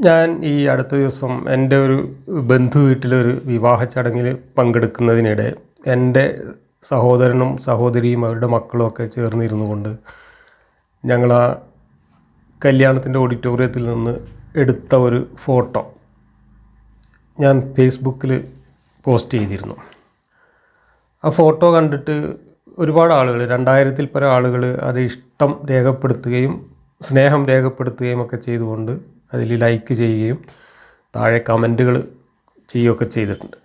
ഞാൻ ഈ അടുത്ത ദിവസം എന്റെ ഒരു ബന്ധു വീട്ടിലൊരു വിവാഹ ചടങ്ങിൽ പങ്കെടുക്കുന്നതിനിടെ എന്റെ സഹോദരനും സഹോദരിയും അവരുടെ മക്കളും ഒക്കെ ചേർന്നിരുന്നു കൊണ്ട് ഞങ്ങൾ ആ കല്യാണത്തിന്റെ ഓഡിറ്റോറിയത്തിൽ നിന്ന് എടുത്ത ഒരു ഫോട്ടോ ഞാൻ ഫേസ്ബുക്കിൽ പോസ്റ്റ് ചെയ്തിരുന്നു. ആ ഫോട്ടോ കണ്ടിട്ട് ഒരുപാട് ആളുകൾ രണ്ടായിരത്തിൽ പല ആളുകൾ അത് ഇഷ്ടം രേഖപ്പെടുത്തുകയും സ്നേഹം രേഖപ്പെടുത്തുകയും ഒക്കെ ചെയ്തുകൊണ്ട് അതിൽ ലൈക്ക് ചെയ്യുകയും താഴെ കമന്റുകൾ ചെയ്യുകയൊക്കെ ചെയ്തിട്ടുണ്ട്.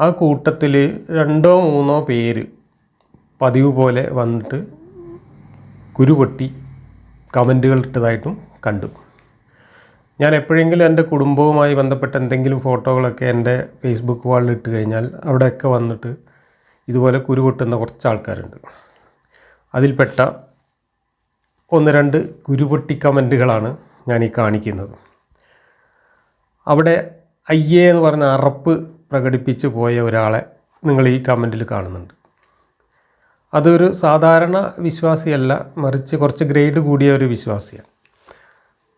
ആ കൂട്ടത്തിൽ രണ്ടോ മൂന്നോ പേര് പതിവ് പോലെ വന്നിട്ട് കുരുപൊട്ടി കമന്റുകൾ ഇട്ടതായിട്ടും കണ്ടു. ഞാൻ എപ്പോഴെങ്കിലും എന്റെ കുടുംബവുമായി ബന്ധപ്പെട്ട എന്തെങ്കിലും ഫോട്ടോകളൊക്കെ എന്റെ ഫേസ്ബുക്ക് വാളിൽ ഇട്ട് കഴിഞ്ഞാൽ അവിടെയൊക്കെ വന്നിട്ട് ഇതുപോലെ കുരുപൊട്ടുന്ന കുറച്ച് ആൾക്കാരുണ്ട്. അതിൽപ്പെട്ട ഒന്ന് രണ്ട് കുരുപൊട്ടി കമന്റുകളാണ് ഞാൻ ഈ കാണിക്കുന്നത്. അവിടെ അയ്യേ എന്ന് പറഞ്ഞ അറപ്പ് പ്രകടിപ്പിച്ച് പോയ ഒരാളെ നിങ്ങൾ ഈ കമന്റിൽ കാണുന്നുണ്ട്. അതൊരു സാധാരണ വിശ്വാസിയല്ല മറിച്ച് കുറച്ച് ഗ്രേഡ് കൂടിയ ഒരു വിശ്വാസിയാണ്.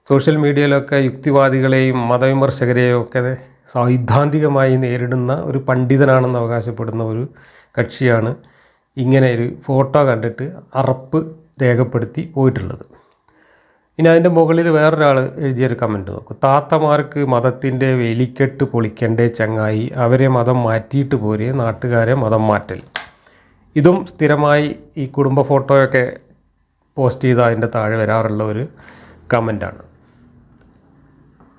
സോഷ്യൽ മീഡിയയിലൊക്കെ യുക്തിവാദികളെയും മതവിമർശകരെയും ഒക്കെ സൈദ്ധാന്തികമായി നേരിടുന്ന ഒരു പണ്ഡിതനാണെന്ന് അവകാശപ്പെടുന്ന ഒരു കക്ഷിയാണ് ഇങ്ങനെ ഒരു ഫോട്ടോ കണ്ടിട്ട് അറപ്പ് രേഖപ്പെടുത്തി പോയിട്ടുള്ളത്. ഇനി അതിന്റെ മുകളിൽ വേറൊരാൾ എഴുതിയൊരു കമന്റ് നോക്കും. താത്തമാർക്ക് മതത്തിന്റെ വേലിക്കെട്ട് പൊളിക്കണ്ടേ ചങ്ങായി. അവരെ മതം മാറ്റിയിട്ട് പോരെ. നാട്ടുകാരെ മതം മാറ്റൽ. ഇതും സ്ഥിരമായി ഈ കുടുംബ ഫോട്ടോയൊക്കെ പോസ്റ്റ് ചെയ്ത് അതിന്റെ താഴെ വരാറുള്ള ഒരു കമന്റാണ്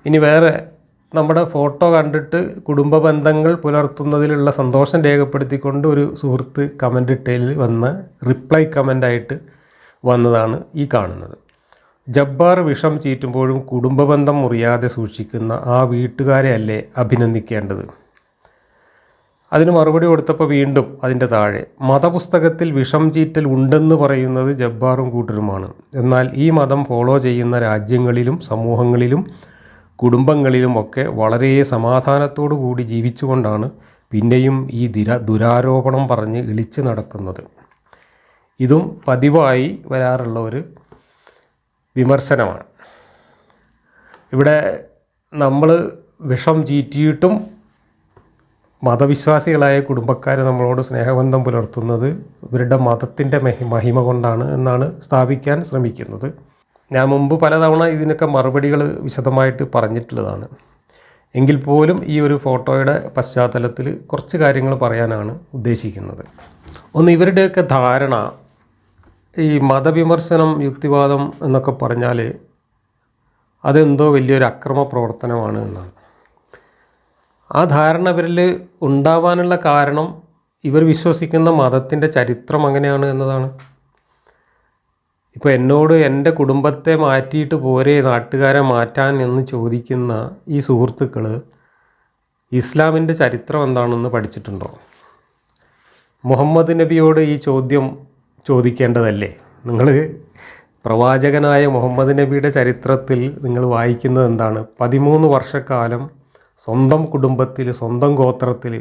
ഇനി വേറെ നമ്മുടെ ഫോട്ടോ കണ്ടിട്ട് കുടുംബ ബന്ധങ്ങൾ പുലർത്തുന്നതിലുള്ള സന്തോഷം രേഖപ്പെടുത്തിക്കൊണ്ട് ഒരു സുഹൃത്ത് കമന്റ് ഇട്ടതിൽ വന്ന റിപ്ലൈ കമന്റായിട്ട് വന്നതാണ് ഈ കാണുന്നത്. ജബ്ബാർ വിഷം ചീറ്റുമ്പോഴും കുടുംബബന്ധം മുറിയാതെ സൂക്ഷിക്കുന്ന ആ വീട്ടുകാരെ അല്ലേ അഭിനന്ദിക്കേണ്ടത്? അതിന് മറുപടി കൊടുത്തപ്പോൾ വീണ്ടും അതിന്റെ താഴെ മതപുസ്തകത്തിൽ വിഷം ചീറ്റൽ ഉണ്ടെന്ന് പറയുന്നത് ജബ്ബാറും കൂട്ടരുമാണ്. എന്നാൽ ഈ മതം ഫോളോ ചെയ്യുന്ന രാജ്യങ്ങളിലും സമൂഹങ്ങളിലും കുടുംബങ്ങളിലും ഒക്കെ വളരെ സമാധാനത്തോടു കൂടി ജീവിച്ചുകൊണ്ടാണ് പിന്നെയും ഈ ദിര ദുരാരോപണം പറഞ്ഞ് ഇളിച്ച് നടക്കുന്നത്. ഇതും പതിവായി വരാറുള്ള ഒരു വിമർശനമാണ്. ഇവിടെ നമ്മൾ വിഷം ചീറ്റിയിട്ടും മതവിശ്വാസികളായ കുടുംബക്കാർ നമ്മളോട് സ്നേഹബന്ധം പുലർത്തുന്നത് ഇവരുടെ മതത്തിന്റെ മഹി മഹിമ കൊണ്ടാണ് എന്നാണ് സ്ഥാപിക്കാൻ ശ്രമിക്കുന്നത്. ഞാൻ മുമ്പ് പലതവണ ഇതിനൊക്കെ മറുപടികൾ വിശദമായിട്ട് പറഞ്ഞിട്ടുള്ളതാണ്. എങ്കിൽ പോലും ഈ ഒരു ഫോട്ടോയുടെ പശ്ചാത്തലത്തിൽ കുറച്ച് കാര്യങ്ങൾ പറയാനാണ് ഉദ്ദേശിക്കുന്നത്. ഒന്ന് ഇവരുടെയൊക്കെ ധാരണ ഈ മതവിമർശനം യുക്തിവാദം എന്നൊക്കെ പറഞ്ഞാൽ അതെന്തോ വലിയൊരു അക്രമ പ്രവർത്തനമാണ് എന്നാണ്. ആ ധാരണ ഇവരിൽ ഉണ്ടാവാനുള്ള കാരണം ഇവർ വിശ്വസിക്കുന്ന മതത്തിന്റെ ചരിത്രം അങ്ങനെയാണ് എന്നതാണ്. ഇപ്പോൾ എന്നോട് എന്റെ കുടുംബത്തെ മാറ്റിയിട്ട് പോരെ നാട്ടുകാരെ മാറ്റാൻ എന്ന് ചോദിക്കുന്ന ഈ സുഹൃത്തുക്കൾ ഇസ്ലാമിന്റെ ചരിത്രം എന്താണെന്ന് പഠിച്ചിട്ടുണ്ടോ? മുഹമ്മദ് നബിയോട് ഈ ചോദ്യം ചോദിക്കേണ്ടതല്ലേ? നിങ്ങൾ പ്രവാചകനായ മുഹമ്മദ് നബിയുടെ ചരിത്രത്തിൽ നിങ്ങൾ വായിക്കുന്നത് എന്താണ്? പതിമൂന്ന് വർഷക്കാലം സ്വന്തം കുടുംബത്തിൽ സ്വന്തം ഗോത്രത്തിൽ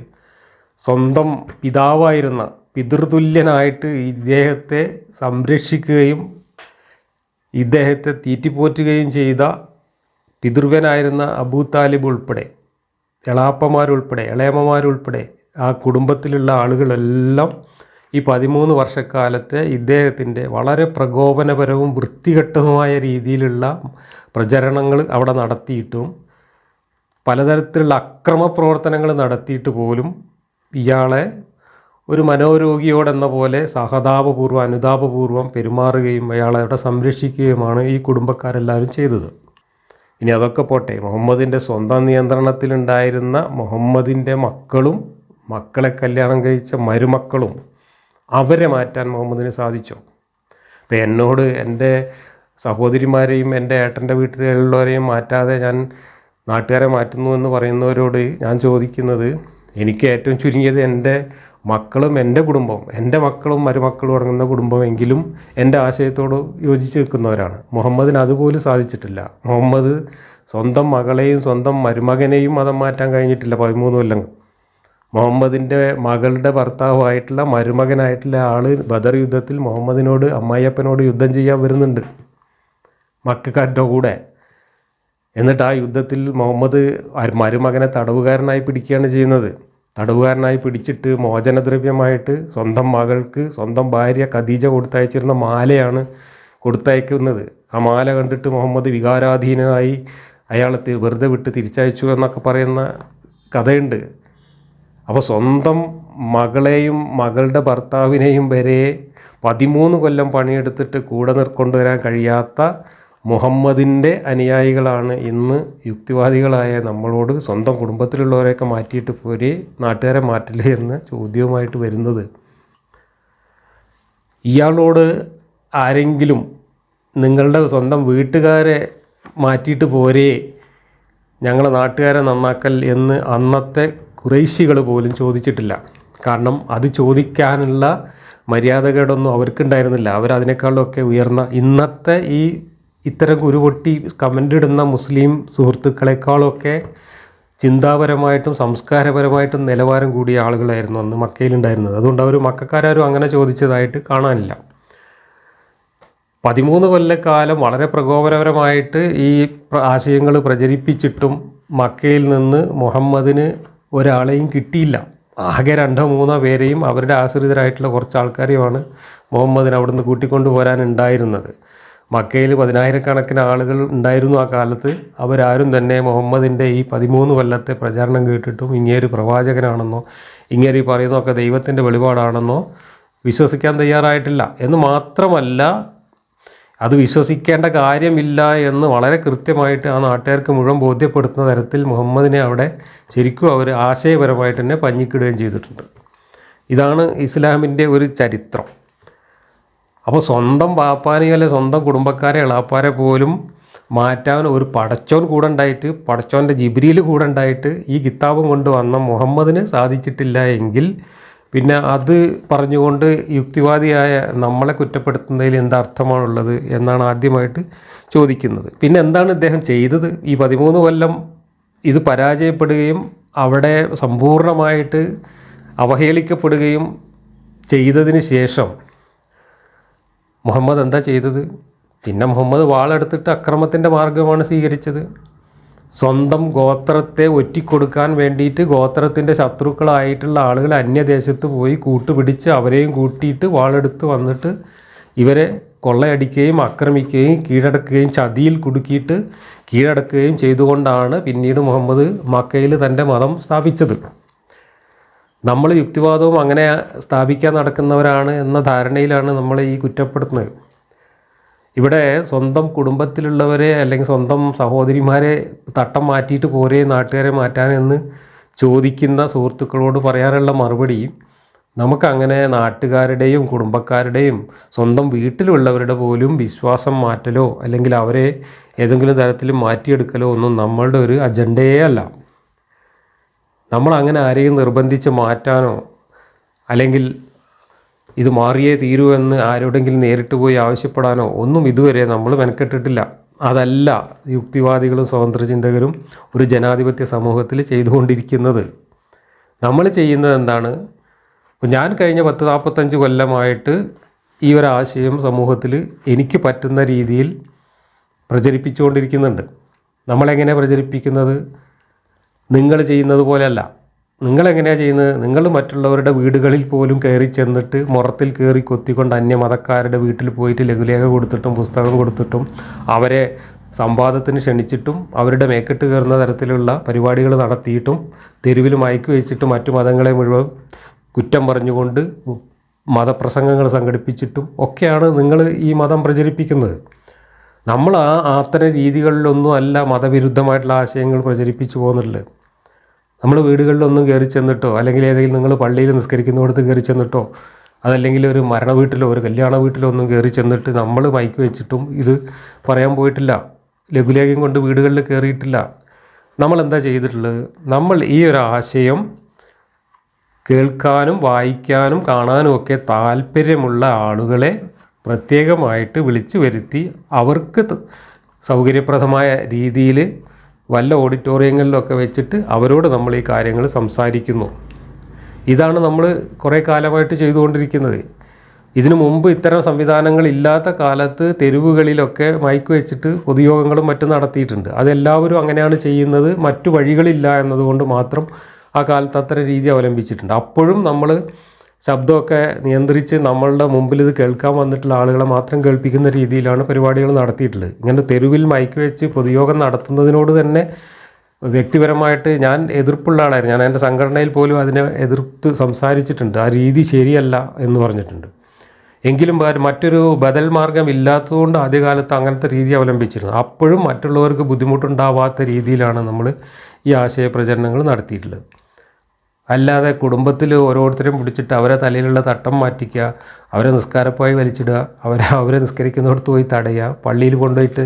സ്വന്തം പിതാവായിരുന്ന പിതൃതുല്യനായിട്ട് ഇദ്ദേഹത്തെ സംരക്ഷിക്കുകയും ഇദ്ദേഹത്തെ തീറ്റിപ്പോറ്റുകയും ചെയ്ത പിതൃവ്യനായിരുന്ന അബൂ താലിബ് ഉൾപ്പെടെ എളാപ്പമാരുൾപ്പെടെ ഇളയമ്മമാരുൾപ്പെടെ ആ കുടുംബത്തിലുള്ള ആളുകളെല്ലാം ഈ പതിമൂന്ന് വർഷക്കാലത്തെ ഇദ്ദേഹത്തിന്റെ വളരെ പ്രകോപനപരവും വൃത്തികെട്ടതുമായ രീതിയിലുള്ള പ്രചരണങ്ങൾ അവിടെ നടത്തിയിട്ടും പലതരത്തിലുള്ള അക്രമ പ്രവർത്തനങ്ങൾ നടത്തിയിട്ട് പോലും ഇയാളെ ഒരു മനോരോഗിയോടെന്ന പോലെ സഹതാപപൂർവം അനുതാപപൂർവം പെരുമാറുകയും അയാളെ അവിടെ സംരക്ഷിക്കുകയുമാണ് ഈ കുടുംബക്കാരെല്ലാവരും ചെയ്തത്. ഇനി അതൊക്കെ പോട്ടെ. മുഹമ്മദിന്റെ സ്വന്തം നിയന്ത്രണത്തിലുണ്ടായിരുന്ന മുഹമ്മദിന്റെ മക്കളും മക്കളെ കല്യാണം കഴിച്ച മരുമക്കളും അവരെ മാറ്റാൻ മുഹമ്മദിന് സാധിച്ചോ? അപ്പോൾ എന്നോട് എന്റെ സഹോദരിമാരെയും എന്റെ ഏട്ടന്റെ വീട്ടിലുള്ളവരെയും മാറ്റാതെ ഞാൻ നാട്ടുകാരെ മാറ്റുന്നു എന്ന് പറയുന്നവരോട് ഞാൻ ചോദിക്കുന്നത് എനിക്ക് ഏറ്റവും ചുരുങ്ങിയത് എന്റെ മക്കളും എന്റെ കുടുംബവും എന്റെ മക്കളും മരുമക്കളും അടങ്ങുന്ന കുടുംബമെങ്കിലും എന്റെ ആശയത്തോട് യോജിച്ച് നിൽക്കുന്നവരാണ്. മുഹമ്മദിന് അതുപോലും സാധിച്ചിട്ടില്ല. മുഹമ്മദ് സ്വന്തം മകളെയും സ്വന്തം മരുമകനെയും മതം മാറ്റാൻ കഴിഞ്ഞിട്ടില്ല പതിമൂന്ന് കൊല്ലം. മുഹമ്മദിന്റെ മകളുടെ ഭർത്താവായിട്ടുള്ള മരുമകനായിട്ടുള്ള ആൾ ബദർ യുദ്ധത്തിൽ മുഹമ്മദിനോട് അമ്മായിയപ്പനോട് യുദ്ധം ചെയ്യാൻ വരുന്നുണ്ട്. മക്കാരുടെ കൂടെ. എന്നിട്ട് ആ യുദ്ധത്തിൽ മുഹമ്മദ് മരുമകനെ തടവുകാരനായി പിടിക്കുകയാണ് ചെയ്യുന്നത്. തടവുകാരനായി പിടിച്ചിട്ട് മോചനദ്രവ്യമായിട്ട് സ്വന്തം മകൾക്ക് സ്വന്തം ഭാര്യ ഖദീജ കൊടുത്തയച്ചിരുന്ന മാലയാണ് കൊടുത്തയക്കുന്നത്. ആ മാല കണ്ടിട്ട് മുഹമ്മദ് വികാരാധീനനായി അയാളെ വെറുതെ വിട്ട് തിരിച്ചയച്ചു എന്നൊക്കെ പറയുന്ന കഥയുണ്ട്. അപ്പോൾ സ്വന്തം മകളെയും മകളുടെ ഭർത്താവിനെയും വരെ പതിമൂന്ന് കൊല്ലം പണിയെടുത്തിട്ട് കൂടെ നിർ കൊണ്ടുവരാൻ കഴിയാത്ത മുഹമ്മദിന്റെ അനുയായികളാണ് ഇന്ന് യുക്തിവാദികളായ നമ്മളോട് സ്വന്തം കുടുംബത്തിലുള്ളവരെയൊക്കെ മാറ്റിയിട്ട് പോരെ നാട്ടുകാരെ മാറ്റില്ലേ എന്ന് ചോദ്യവുമായിട്ട് വരുന്നത്. ഇയാളോട് ആരെങ്കിലും നിങ്ങളുടെ സ്വന്തം വീട്ടുകാരെ മാറ്റിയിട്ട് പോരേ ഞങ്ങളെ നാട്ടുകാരെ നന്നാക്കൽ എന്ന് അന്നത്തെ കുറേശികൾ പോലും ചോദിച്ചിട്ടില്ല. കാരണം അത് ചോദിക്കാനുള്ള മര്യാദകേടൊന്നും അവർക്കുണ്ടായിരുന്നില്ല. അവരതിനേക്കാളൊക്കെ ഉയർന്ന ഇന്നത്തെ ഈ ഇത്തരം കുരുപൊട്ടി കമന്റ് ഇടുന്ന മുസ്ലിം സുഹൃത്തുക്കളെക്കാളൊക്കെ ചിന്താപരമായിട്ടും സംസ്കാരപരമായിട്ടും നിലവാരം കൂടിയ ആളുകളായിരുന്നു അന്ന് മക്കയിലുണ്ടായിരുന്നത്. അതുകൊണ്ട് അവർ മക്കാരും അങ്ങനെ ചോദിച്ചതായിട്ട് കാണാനില്ല. പതിമൂന്ന് കൊല്ലക്കാലം വളരെ പ്രകോപനപരമായിട്ട് ഈ ആശയങ്ങൾ പ്രചരിപ്പിച്ചിട്ടും മക്കയിൽ നിന്ന് മുഹമ്മദിന് ഒരാളെയും കിട്ടിയില്ല. ആകെ രണ്ടോ മൂന്നോ പേരെയും അവരുടെ ആശ്രിതരായിട്ടുള്ള കുറച്ച് ആൾക്കാരെയുമാണ് മുഹമ്മദിന് അവിടുന്ന് കൂട്ടിക്കൊണ്ടു പോരാനുണ്ടായിരുന്നത്. മക്കയിൽ പതിനായിരക്കണക്കിന് ആളുകൾ ഉണ്ടായിരുന്നു ആ കാലത്ത്. അവരാരും തന്നെ മുഹമ്മദിന്റെ ഈ പതിമൂന്ന് കൊല്ലത്തെ പ്രചാരണം കേട്ടിട്ടും ഇങ്ങേര് പ്രവാചകനാണെന്നോ ഇങ്ങേര് പറയുന്നതൊക്കെ ദൈവത്തിന്റെ വെളിപാടാണെന്നോ വിശ്വസിക്കാൻ തയ്യാറായിട്ടില്ല. എന്ന് മാത്രമല്ല അത് വിശ്വസിക്കേണ്ട കാര്യമില്ല എന്ന് വളരെ കൃത്യമായിട്ട് ആ നാട്ടുകാർക്ക് മുഴുവൻ ബോധ്യപ്പെടുത്തുന്ന തരത്തിൽ മുഹമ്മദിനെ അവിടെ ശരിക്കും അവർ ആശയപരമായിട്ട് തന്നെ പഞ്ഞിക്കിടുകയും ചെയ്തിട്ടുണ്ട്. ഇതാണ് ഇസ്ലാമിന്റെ ഒരു ചരിത്രം. അപ്പോൾ സ്വന്തം പാപ്പാനെ അല്ലെ സ്വന്തം കുടുംബക്കാരെ എളാപ്പാരെ പോലും മാറ്റാൻ ഒരു പടച്ചോൻ കൂടെ ഉണ്ടായിട്ട് പടച്ചോന്റെ ജിബ്രിയിൽ കൂടെ ഉണ്ടായിട്ട് ഈ കിതാബും കൊണ്ടുവന്ന മുഹമ്മദിന് സാധിച്ചിട്ടില്ല എങ്കിൽ പിന്നെ അത് പറഞ്ഞുകൊണ്ട് യുക്തിവാദിയായ നമ്മളെ കുറ്റപ്പെടുത്തുന്നതിൽ എന്തർത്ഥമാണുള്ളത് എന്നാണ് ആദ്യമായിട്ട് ചോദിക്കുന്നത്. പിന്നെ എന്താണ് ഇദ്ദേഹം ചെയ്തത്? ഈ പതിമൂന്ന് കൊല്ലം ഇത് പരാജയപ്പെടുകയും അവിടെ സമ്പൂർണമായിട്ട് അവഹേളിക്കപ്പെടുകയും ചെയ്തതിന് ശേഷം മുഹമ്മദ് എന്താ ചെയ്തത്? പിന്നെ മുഹമ്മദ് വാളെടുത്തിട്ട് അക്രമത്തിന്റെ മാർഗമാണ് സ്വീകരിച്ചത്. സ്വന്തം ഗോത്രത്തെ ഒറ്റിക്കൊടുക്കാൻ വേണ്ടിയിട്ട് ഗോത്രത്തിന്റെ ശത്രുക്കളായിട്ടുള്ള ആളുകൾ അന്യദേശത്ത് പോയി കൂട്ടുപിടിച്ച് അവരെയും കൂട്ടിയിട്ട് വാളെടുത്ത് വന്നിട്ട് ഇവരെ കൊള്ളയടിക്കുകയും ആക്രമിക്കുകയും കീഴടക്കുകയും ചതിയിൽ കുടുക്കിയിട്ട് കീഴടക്കുകയും ചെയ്തുകൊണ്ടാണ് പിന്നീട് മുഹമ്മദ് മക്കയിൽ തന്റെ മതം സ്ഥാപിച്ചത്. നമ്മൾ യുക്തിവാദവും അങ്ങനെ സ്ഥാപിക്കാൻ നടക്കുന്നവരാണ് എന്ന ധാരണയിലാണ് നമ്മളെ ഈ കുറ്റപ്പെടുത്തുന്നത്. ഇവിടെ സ്വന്തം കുടുംബത്തിലുള്ളവരെ അല്ലെങ്കിൽ സ്വന്തം സഹോദരിമാരെ തട്ടം മാറ്റിയിട്ട് പോരെ നാട്ടുകാരെ മാറ്റാനെന്ന് ചോദിക്കുന്ന സുഹൃത്തുക്കളോട് പറയാനുള്ള മറുപടി നമുക്കങ്ങനെ നാട്ടുകാരുടെയും കുടുംബക്കാരുടെയും സ്വന്തം വീട്ടിലുള്ളവരുടെ പോലും വിശ്വാസം മാറ്റലോ അല്ലെങ്കിൽ അവരെ ഏതെങ്കിലും തരത്തിൽ മാറ്റിയെടുക്കലോ ഒന്നും നമ്മളുടെ ഒരു അജണ്ടയേ അല്ല. നമ്മൾ അങ്ങനെ ആരെയും നിർബന്ധിച്ച് മാറ്റാനോ അല്ലെങ്കിൽ ഇത് മാറിയേ തീരൂ എന്ന് ആരോടെങ്കിലും നേരിട്ട് പോയി ആവശ്യപ്പെടാനോ? ഒന്നും ഇതുവരെ നമ്മൾ മെനക്കെട്ടിട്ടില്ല. അതല്ല യുക്തിവാദികളും സ്വതന്ത്ര ചിന്തകരും ഒരു ജനാധിപത്യ സമൂഹത്തിൽ ചെയ്തുകൊണ്ടിരിക്കുന്നത്. നമ്മൾ ചെയ്യുന്നത് എന്താണ്? ഞാൻ കഴിഞ്ഞ പത്ത് നാൽപ്പത്തഞ്ച് കൊല്ലമായിട്ട് ഈ ഒരു ആശയം സമൂഹത്തിൽ എനിക്ക് പറ്റുന്ന രീതിയിൽ പ്രചരിപ്പിച്ചുകൊണ്ടിരിക്കുന്നുണ്ട്. നമ്മളെങ്ങനെ പ്രചരിപ്പിക്കുന്നത്? നിങ്ങൾ ചെയ്യുന്നത് പോലെയല്ല. നിങ്ങളെങ്ങനെയാണ് ചെയ്യുന്നത്? നിങ്ങൾ മറ്റുള്ളവരുടെ വീടുകളിൽ പോലും കയറി ചെന്നിട്ട് മുറത്തിൽ കയറി കൊത്തിക്കൊണ്ട് അന്യമതക്കാരുടെ വീട്ടിൽ പോയിട്ട് ലഘുലേഖ കൊടുത്തിട്ടും പുസ്തകം കൊടുത്തിട്ടും അവരെ സംവാദത്തിന് ക്ഷണിച്ചിട്ടും അവരുടെ മേക്കെട്ട് കയറുന്ന തരത്തിലുള്ള പരിപാടികൾ നടത്തിയിട്ടും തെരുവിൽ മയക്ക് വെച്ചിട്ട് മറ്റു മതങ്ങളെ മുഴുവൻ കുറ്റം പറഞ്ഞുകൊണ്ട് മതപ്രസംഗങ്ങൾ സംഘടിപ്പിച്ചിട്ടും ഒക്കെയാണ് നിങ്ങൾ ഈ മതം പ്രചരിപ്പിക്കുന്നത്. നമ്മൾ ആ അത്തരം രീതികളിലൊന്നും അല്ല മതവിരുദ്ധമായിട്ടുള്ള ആശയങ്ങൾ പ്രചരിപ്പിച്ചു പോകുന്നുള്ളത് നമ്മൾ വീടുകളിലൊന്നും കയറി ചെന്നിട്ടോ അല്ലെങ്കിൽ ഏതെങ്കിലും നിങ്ങൾ പള്ളിയിൽ നിസ്കരിക്കുന്നിടത്ത് കയറി ചെന്നിട്ടോ അതല്ലെങ്കിൽ ഒരു മരണ വീട്ടിലോ ഒരു കല്യാണ വീട്ടിലോ ഒന്നും കയറി ചെന്നിട്ട് നമ്മൾ മൈക്ക് വെച്ചിട്ടും ഇത് പറയാൻ പോയിട്ടില്ല. ലഘുലേഖം കൊണ്ട് വീടുകളിൽ കയറിയിട്ടില്ല. നമ്മൾ എന്താ ചെയ്തിട്ടുള്ളത്? നമ്മൾ ഈ ഒരു ആശയം കേൾക്കാനും വായിക്കാനും കാണാനും ഒക്കെ താല്പര്യമുള്ള ആളുകളെ പ്രത്യേകമായിട്ട് വിളിച്ചു വരുത്തി അവർക്ക് സൗകര്യപ്രദമായ രീതിയിൽ വല്ല ഓഡിറ്റോറിയങ്ങളിലൊക്കെ വെച്ചിട്ട് അവരോട് നമ്മൾ ഈ കാര്യങ്ങൾ സംസാരിക്കുന്നു. ഇതാണ് നമ്മൾ കുറേ കാലമായിട്ട് ചെയ്തുകൊണ്ടിരിക്കുന്നത്. ഇതിനു മുമ്പ് ഇത്തരം സംവിധാനങ്ങൾ ഇല്ലാത്ത കാലത്ത് തെരുവുകളിലൊക്കെ മൈക്ക് വെച്ചിട്ട് പൊതുയോഗങ്ങളും മറ്റും നടത്തിയിട്ടുണ്ട്. അതെല്ലാവരും അങ്ങനെയാണ് ചെയ്യുന്നത്. മറ്റു വഴികളില്ല എന്നതുകൊണ്ട് മാത്രം ആ കാലത്ത് അത്തരം രീതി അവലംബിച്ചിട്ടുണ്ട്. അപ്പോഴും നമ്മൾ ശബ്ദമൊക്കെ നിയന്ത്രിച്ച് നമ്മളുടെ മുമ്പിൽ ഇത് കേൾക്കാൻ വന്നിട്ടുള്ള ആളുകളെ മാത്രം കേൾപ്പിക്കുന്ന രീതിയിലാണ് പരിപാടികൾ നടത്തിയിട്ടുള്ളത്. ഇങ്ങനെ തെരുവിൽ മയക്ക് വെച്ച് പൊതുയോഗം നടത്തുന്നതിനോട് തന്നെ വ്യക്തിപരമായിട്ട് ഞാൻ എതിർപ്പുള്ള ആളായിരുന്നു. ഞാൻ എന്റെ സംഘടനയിൽ പോലും അതിനെ എതിർത്ത് സംസാരിച്ചിട്ടുണ്ട്. ആ രീതി ശരിയല്ല എന്ന് പറഞ്ഞിട്ടുണ്ട്. എങ്കിലും മറ്റൊരു ബദൽ മാർഗം ഇല്ലാത്തതുകൊണ്ട് ആദ്യകാലത്ത് അങ്ങനത്തെ രീതി അവലംബിച്ചിരുന്നു. അപ്പോഴും മറ്റുള്ളവർക്ക് ബുദ്ധിമുട്ടുണ്ടാവാത്ത രീതിയിലാണ് നമ്മൾ ഈ ആശയപ്രചരണങ്ങൾ നടത്തിയിട്ടുള്ളത്. അല്ലാതെ കുടുംബത്തിൽ ഓരോരുത്തരും പിടിച്ചിട്ട് അവരെ തലയിലുള്ള തട്ടം മാറ്റിക്കുക അവരെ നിസ്കാരപ്പായി വലിച്ചിടുക അവരെ അവരെ നിസ്കരിക്കുന്നിടത്ത് പോയി തടയുക പള്ളിയിൽ കൊണ്ടുപോയിട്ട്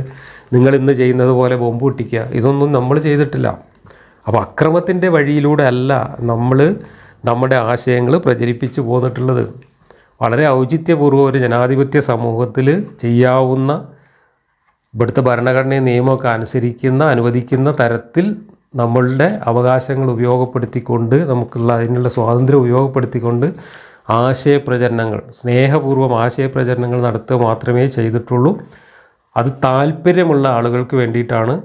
നിങ്ങൾ ഇന്ന് ചെയ്യുന്നത് പോലെ ബോംബ് പൊട്ടിക്കുക ഇതൊന്നും നമ്മൾ ചെയ്തിട്ടില്ല. അപ്പോൾ അക്രമത്തിന്റെ വഴിയിലൂടെ അല്ല നമ്മൾ നമ്മുടെ ആശയങ്ങൾ പ്രചരിപ്പിച്ചു പോന്നിട്ടുള്ളത്. വളരെ ഔചിത്യപൂർവം ഒരു ജനാധിപത്യ സമൂഹത്തിൽ ചെയ്യാവുന്ന ഇവിടുത്തെ ഭരണഘടനയും നിയമമൊക്കെ അനുസരിക്കുന്ന അനുവദിക്കുന്ന തരത്തിൽ നമ്മളുടെ അവകാശങ്ങൾ ഉപയോഗപ്പെടുത്തിക്കൊണ്ട് നമുക്കുള്ള അതിനുള്ള സ്വാതന്ത്ര്യം ഉപയോഗപ്പെടുത്തിക്കൊണ്ട് ആശയപ്രചരണങ്ങൾ സ്നേഹപൂർവം ആശയപ്രചരണങ്ങൾ നടത്തുക മാത്രമേ ചെയ്തിട്ടുള്ളൂ. അത് താല്പര്യമുള്ള ആളുകൾക്ക് വേണ്ടിയിട്ടാണ്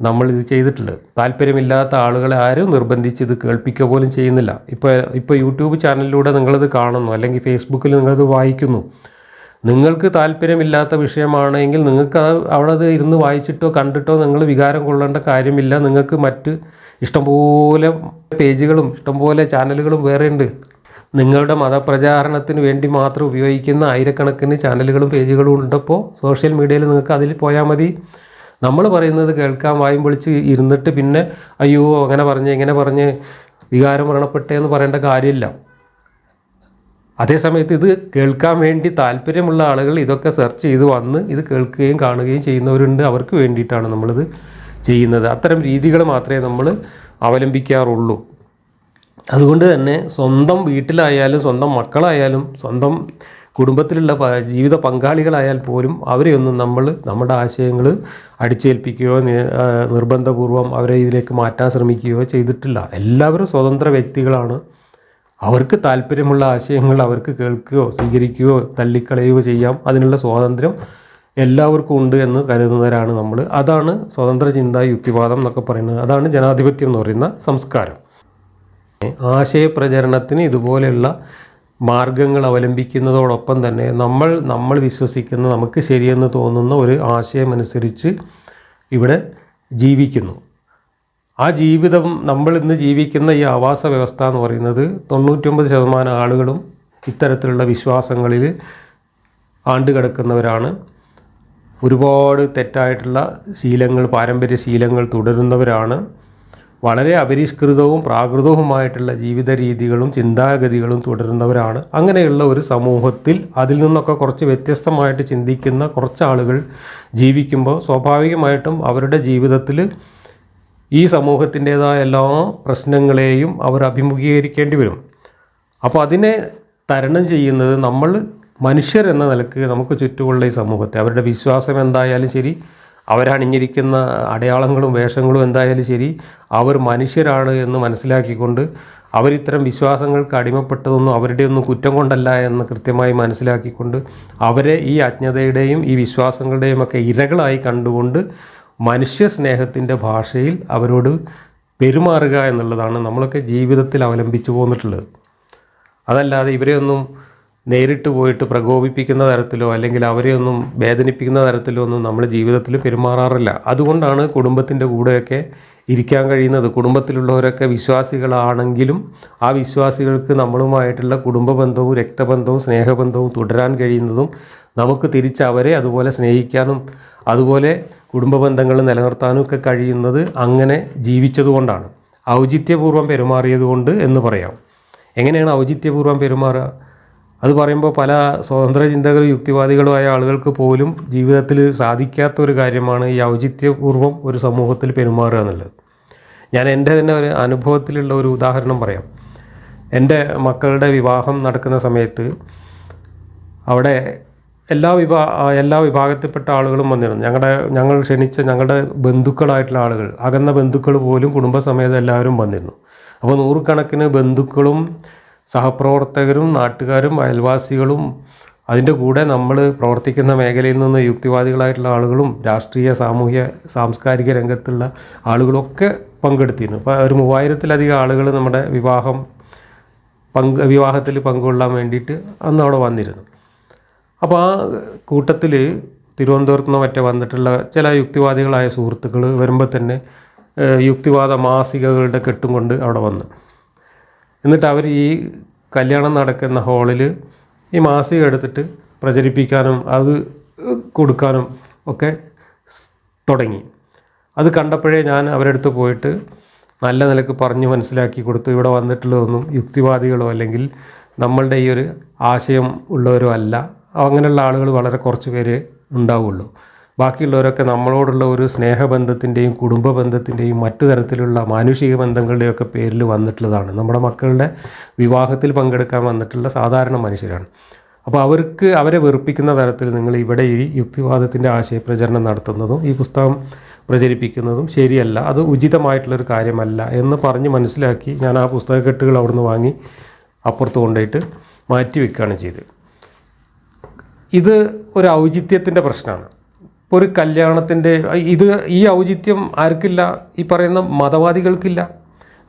നമ്മൾ ഇത് ചെയ്തിട്ടുള്ളത്. താല്പര്യമില്ലാത്ത ആളുകളെ ആരും നിർബന്ധിച്ച് ഇത് കേൾപ്പിക്കുക പോലും ചെയ്യുന്നില്ല. ഇപ്പോൾ ഇപ്പോൾ യൂട്യൂബ് ചാനലിലൂടെ നിങ്ങളിത് കാണുന്നു അല്ലെങ്കിൽ ഫേസ്ബുക്കിൽ നിങ്ങളിത് വായിക്കുന്നു. നിങ്ങൾക്ക് താല്പര്യമില്ലാത്ത വിഷയമാണെങ്കിൽ നിങ്ങൾക്ക് അവിടെ അത് ഇരുന്ന് വായിച്ചിട്ടോ കണ്ടിട്ടോ നിങ്ങൾ വികാരം കൊള്ളേണ്ട കാര്യമില്ല. നിങ്ങൾക്ക് മറ്റ് ഇഷ്ടംപോലെ പേജുകളും ഇഷ്ടംപോലെ ചാനലുകളും വേറെ ഉണ്ട്. നിങ്ങളുടെ മതപ്രചാരണത്തിന് വേണ്ടി മാത്രം ഉപയോഗിക്കുന്ന ആയിരക്കണക്കിന് ചാനലുകളും പേജുകളും ഉണ്ടപ്പോൾ സോഷ്യൽ മീഡിയയിൽ നിങ്ങൾക്ക് അതിൽ പോയാൽ മതി. നമ്മൾ പറയുന്നത് കേൾക്കാൻ വായും പൊളിച്ച് ഇരുന്നിട്ട് പിന്നെ അയ്യോ അങ്ങനെ പറഞ്ഞ് ഇങ്ങനെ പറഞ്ഞ് വികാരം മരണപ്പെട്ടേ എന്ന് പറയേണ്ട കാര്യമില്ല. അതേസമയത്ത് ഇത് കേൾക്കാൻ വേണ്ടി താല്പര്യമുള്ള ആളുകൾ ഇതൊക്കെ സെർച്ച് ചെയ്ത് വന്ന് ഇത് കേൾക്കുകയും കാണുകയും ചെയ്യുന്നവരുണ്ട്. അവർക്ക് വേണ്ടിയിട്ടാണ് നമ്മളിത് ചെയ്യുന്നത്. അത്തരം രീതികൾ മാത്രമേ നമ്മൾ അവലംബിക്കാറുള്ളൂ. അതുകൊണ്ട് തന്നെ സ്വന്തം വീട്ടിലായാലും സ്വന്തം മക്കളായാലും സ്വന്തം കുടുംബത്തിലുള്ള ജീവിത പങ്കാളികളായാൽ പോലും അവരെയൊന്നും നമ്മൾ നമ്മുടെ ആശയങ്ങൾ അടിച്ചേൽപ്പിക്കുകയോ നിർബന്ധപൂർവം അവരെ ഇതിലേക്ക് മാറ്റാൻ ശ്രമിക്കുകയോ ചെയ്തിട്ടില്ല. എല്ലാവരും സ്വതന്ത്ര വ്യക്തികളാണ്. അവർക്ക് താല്പര്യമുള്ള ആശയങ്ങൾ അവർക്ക് കേൾക്കുകയോ സ്വീകരിക്കുകയോ തള്ളിക്കളയുകയോ ചെയ്യാം. അതിനുള്ള സ്വാതന്ത്ര്യം എല്ലാവർക്കും ഉണ്ട് എന്ന് കരുതുന്നവരാണ് നമ്മൾ അതാണ് സ്വതന്ത്ര ചിന്ത യുക്തിവാദം എന്നൊക്കെ പറയുന്നത്. അതാണ് ജനാധിപത്യം എന്ന് പറയുന്ന സംസ്കാരം. ആശയപ്രചരണത്തിന് ഇതുപോലെയുള്ള മാർഗങ്ങൾ അവലംബിക്കുന്നതോടൊപ്പം തന്നെ നമ്മൾ നമ്മൾ വിശ്വസിക്കുന്ന നമുക്ക് ശരിയെന്ന് തോന്നുന്ന ഒരു ആശയമനുസരിച്ച് ഇവിടെ ജീവിക്കുന്നു. ആ ജീവിതം നമ്മൾ ഇന്ന് ജീവിക്കുന്ന ഈ ആവാസ വ്യവസ്ഥ എന്ന് പറയുന്നത് തൊണ്ണൂറ്റൊമ്പത് ശതമാനം ആളുകളും ഇത്തരത്തിലുള്ള വിശ്വാസങ്ങളിൽ ആണ്ടുകിടക്കുന്നവരാണ് ഒരുപാട് തെറ്റായിട്ടുള്ള ശീലങ്ങൾ പാരമ്പര്യ ശീലങ്ങൾ തുടരുന്നവരാണ്. വളരെ അപരിഷ്കൃതവും പ്രാകൃതവുമായിട്ടുള്ള ജീവിത രീതികളും ചിന്താഗതികളും തുടരുന്നവരാണ്. അങ്ങനെയുള്ള ഒരു സമൂഹത്തിൽ അതിൽ നിന്നൊക്കെ കുറച്ച് വ്യത്യസ്തമായിട്ട് ചിന്തിക്കുന്ന കുറച്ച് ആളുകൾ ജീവിക്കുമ്പോൾ സ്വാഭാവികമായിട്ടും അവരുടെ ജീവിതത്തിൽ ഈ സമൂഹത്തിന്റേതായ എല്ലാ പ്രശ്നങ്ങളെയും അവർ അഭിമുഖീകരിക്കേണ്ടി വരും. അപ്പോൾ അതിനെ തരണം ചെയ്യുന്നത് നമ്മൾ മനുഷ്യർ എന്ന നിലയ്ക്ക് നമുക്ക് ചുറ്റുമുള്ള ഈ സമൂഹത്തെ അവരുടെ വിശ്വാസം എന്തായാലും ശരി അവരണിഞ്ഞിരിക്കുന്ന അടയാളങ്ങളും വേഷങ്ങളും എന്തായാലും ശരി അവർ മനുഷ്യരാണ് എന്ന് മനസ്സിലാക്കിക്കൊണ്ട് അവരിത്തരം വിശ്വാസങ്ങൾക്ക് അടിമപ്പെട്ടതൊന്നും അവരുടെയൊന്നും കുറ്റം കൊണ്ടല്ല എന്ന് കൃത്യമായി മനസ്സിലാക്കിക്കൊണ്ട് അവരെ ഈ അജ്ഞതയുടെയും ഈ വിശ്വാസങ്ങളുടെയും ഒക്കെ ഇരകളായി കണ്ടുകൊണ്ട് മനുഷ്യ സ്നേഹത്തിന്റെ ഭാഷയിൽ അവരോട് പെരുമാറുക എന്നുള്ളതാണ് നമ്മളൊക്കെ ജീവിതത്തിൽ അവലംബിച്ചു പോന്നിട്ടുള്ളത്. അതല്ലാതെ ഇവരെ ഒന്നും നേരിട്ട് പോയിട്ട് പ്രകോപിപ്പിക്കുന്ന തരത്തിലോ അല്ലെങ്കിൽ അവരെ ഒന്നും വേദനിപ്പിക്കുന്ന തരത്തിലോ ഒന്നും നമ്മൾ ജീവിതത്തിൽ പെരുമാറാറില്ല. അതുകൊണ്ടാണ് കുടുംബത്തിന്റെ കൂടെയൊക്കെ ഇരിക്കാൻ കഴിയുന്നത്. കുടുംബത്തിലുള്ളവരൊക്കെ വിശ്വാസികളാണെങ്കിലും ആ വിശ്വാസികൾക്ക് നമ്മളുമായിട്ടുള്ള കുടുംബ ബന്ധവും രക്തബന്ധവും സ്നേഹബന്ധവും തുടരാൻ കഴിയുന്നതും നമുക്ക് തിരിച്ച് അവരെ അതുപോലെ സ്നേഹിക്കാനും അതുപോലെ കുടുംബ ബന്ധങ്ങൾ നിലനിർത്താനും ഒക്കെ കഴിയുന്നത് അങ്ങനെ ജീവിച്ചതുകൊണ്ടാണ്. ഔചിത്യപൂർവം പെരുമാറിയതുകൊണ്ട് എന്ന് പറയാം. എങ്ങനെയാണ് ഔചിത്യപൂർവം പെരുമാറുക? അത് പറയുമ്പോൾ പല സ്വതന്ത്ര ചിന്തകളും യുക്തിവാദികളുമായ ആളുകൾക്ക് പോലും ജീവിതത്തിൽ സാധിക്കാത്ത ഒരു കാര്യമാണ് ഈ ഔചിത്യപൂർവം ഒരു സമൂഹത്തിൽ പെരുമാറുക എന്നുള്ളത്. ഞാൻ എന്റെ തന്നെ ഒരു അനുഭവത്തിലുള്ള ഒരു ഉദാഹരണം പറയാം. എന്റെ മക്കളുടെ വിവാഹം നടക്കുന്ന സമയത്ത് അവിടെ എല്ലാ വിഭാ എല്ലാ വിഭാഗത്തിൽപ്പെട്ട ആളുകളും വന്നിരുന്നു. ഞങ്ങളുടെ ഞങ്ങൾ ക്ഷണിച്ച ഞങ്ങളുടെ ബന്ധുക്കളായിട്ടുള്ള ആളുകൾ അകന്ന ബന്ധുക്കൾ പോലും കുടുംബസമേതം എല്ലാവരും വന്നിരുന്നു. അപ്പോൾ നൂറുകണക്കിന് ബന്ധുക്കളും സഹപ്രവർത്തകരും നാട്ടുകാരും അയൽവാസികളും അതിന്റെ കൂടെ നമ്മൾ പ്രവർത്തിക്കുന്ന മേഖലയിൽ നിന്ന് യുക്തിവാദികളായിട്ടുള്ള ആളുകളും രാഷ്ട്രീയ സാമൂഹ്യ സാംസ്കാരിക രംഗത്തുള്ള ആളുകളൊക്കെ പങ്കെടുത്തിരുന്നു. അപ്പോൾ ഒരു മൂവായിരത്തിലധികം ആളുകൾ നമ്മുടെ വിവാഹം പങ്ക് വിവാഹത്തിൽ പങ്കുകൊള്ളാൻ വേണ്ടിയിട്ട് അന്ന് അവിടെ വന്നിരുന്നു. അപ്പോൾ ആ കൂട്ടത്തിൽ തിരുവനന്തപുരത്ത് നിന്ന് മറ്റേ വന്നിട്ടുള്ള ചില യുക്തിവാദികളായ സുഹൃത്തുക്കൾ വരുമ്പോൾ തന്നെ യുക്തിവാദ മാസികകളുടെ കെട്ടും കൊണ്ട് അവിടെ വന്നു. എന്നിട്ട് അവർ ഈ കല്യാണം നടക്കുന്ന ഹാളിൽ ഈ മാസിക എടുത്തിട്ട് പ്രചരിപ്പിക്കാനും അത് കൊടുക്കാനും ഒക്കെ തുടങ്ങി. അത് കണ്ടപ്പോഴേ ഞാൻ അവരടുത്ത് പോയിട്ട് നല്ല നിലയ്ക്ക് പറഞ്ഞു മനസ്സിലാക്കി കൊടുത്തു. ഇവിടെ വന്നിട്ടുള്ളതൊന്നും യുക്തിവാദികളോ അല്ലെങ്കിൽ നമ്മളുടെ ഈ ഒരു ആശയം ഉള്ളവരോ അല്ല. അങ്ങനെയുള്ള ആളുകൾ വളരെ കുറച്ച് പേര് ഉണ്ടാവുള്ളൂ. ബാക്കിയുള്ളവരൊക്കെ നമ്മളോടുള്ള ഒരു സ്നേഹബന്ധത്തിന്റെയും കുടുംബ ബന്ധത്തിന്റെയും മറ്റു തരത്തിലുള്ള മാനുഷിക ബന്ധങ്ങളുടെയൊക്കെ പേരിൽ വന്നിട്ടുള്ളതാണ്. നമ്മുടെ മക്കളുടെ വിവാഹത്തിൽ പങ്കെടുക്കാൻ വന്നിട്ടുള്ള സാധാരണ മനുഷ്യരാണ്. അപ്പോൾ അവർക്ക് അവരെ വെറുപ്പിക്കുന്ന തരത്തിൽ നിങ്ങൾ ഇവിടെ ഈ യുക്തിവാദത്തിന്റെ ആശയപ്രചരണം നടത്തുന്നതും ഈ പുസ്തകം പ്രചരിപ്പിക്കുന്നതും ശരിയല്ല. അത് ഉചിതമായിട്ടുള്ളൊരു കാര്യമല്ല എന്ന് പറഞ്ഞ് മനസ്സിലാക്കി ഞാൻ ആ പുസ്തകക്കെട്ടുകൾ അവിടുന്ന് വാങ്ങി അപ്പുറത്ത് കൊണ്ടുപോയിട്ട് മാറ്റി വെക്കുകയാണ് ചെയ്തത്. ഇത് ഒരു ഔചിത്യത്തിന്റെ പ്രശ്നമാണ്. ഇപ്പോൾ ഒരു കല്യാണത്തിന്റെ ഇത് ഈ ഔചിത്യം ആർക്കില്ല? ഈ പറയുന്ന മതവാദികൾക്കില്ല?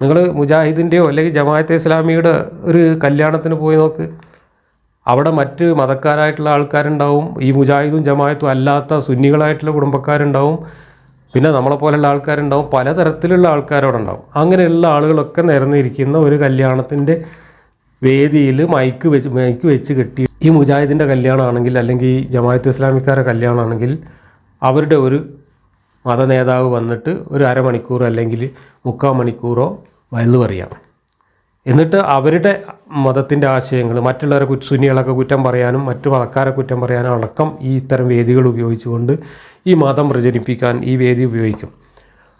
നിങ്ങൾ മുജാഹിദിന്റെയോ അല്ലെങ്കിൽ ജമാഅത്തെ ഇസ്ലാമിയുടെ ഒരു കല്യാണത്തിന് പോയി നോക്ക്. അവിടെ മറ്റ് മതക്കാരായിട്ടുള്ള ആൾക്കാരുണ്ടാവും. ഈ മുജാഹിദും ജമാഅത്തും അല്ലാത്ത സുന്നികളായിട്ടുള്ള കുടുംബക്കാരുണ്ടാവും. പിന്നെ നമ്മളെ പോലെയുള്ള ആൾക്കാരുണ്ടാവും. പലതരത്തിലുള്ള ആൾക്കാരവിടെ ഉണ്ടാവും അങ്ങനെയുള്ള ആളുകളൊക്കെ നിരന്നിരിക്കുന്ന ഒരു കല്യാണത്തിന്റെ വേദിയിൽ മൈക്ക് വെച്ച് മൈക്ക് വെച്ച് കെട്ടി ഈ മുജാഹിദിന്റെ കല്യാണമാണെങ്കിൽ അല്ലെങ്കിൽ ജമാഅത്ത് ഇസ്ലാമിക്കാരെ കല്യാണമാണെങ്കിൽ അവരുടെ ഒരു മത നേതാവ് വന്നിട്ട് ഒരു അരമണിക്കൂർ അല്ലെങ്കിൽ മുക്കാൽ മണിക്കൂറോ വയലു പറയാം. എന്നിട്ട് അവരുടെ മതത്തിന്റെ ആശയങ്ങൾ മറ്റുള്ളവരെ സുന്നികളൊക്കെ കുറ്റം പറയാനും മറ്റു മതക്കാരെ കുറ്റം പറയാനും അടക്കം ഈ ഇത്തരം വേദികൾ ഉപയോഗിച്ചുകൊണ്ട് ഈ മതം പ്രചരിപ്പിക്കാൻ ഈ വേദി ഉപയോഗിക്കും.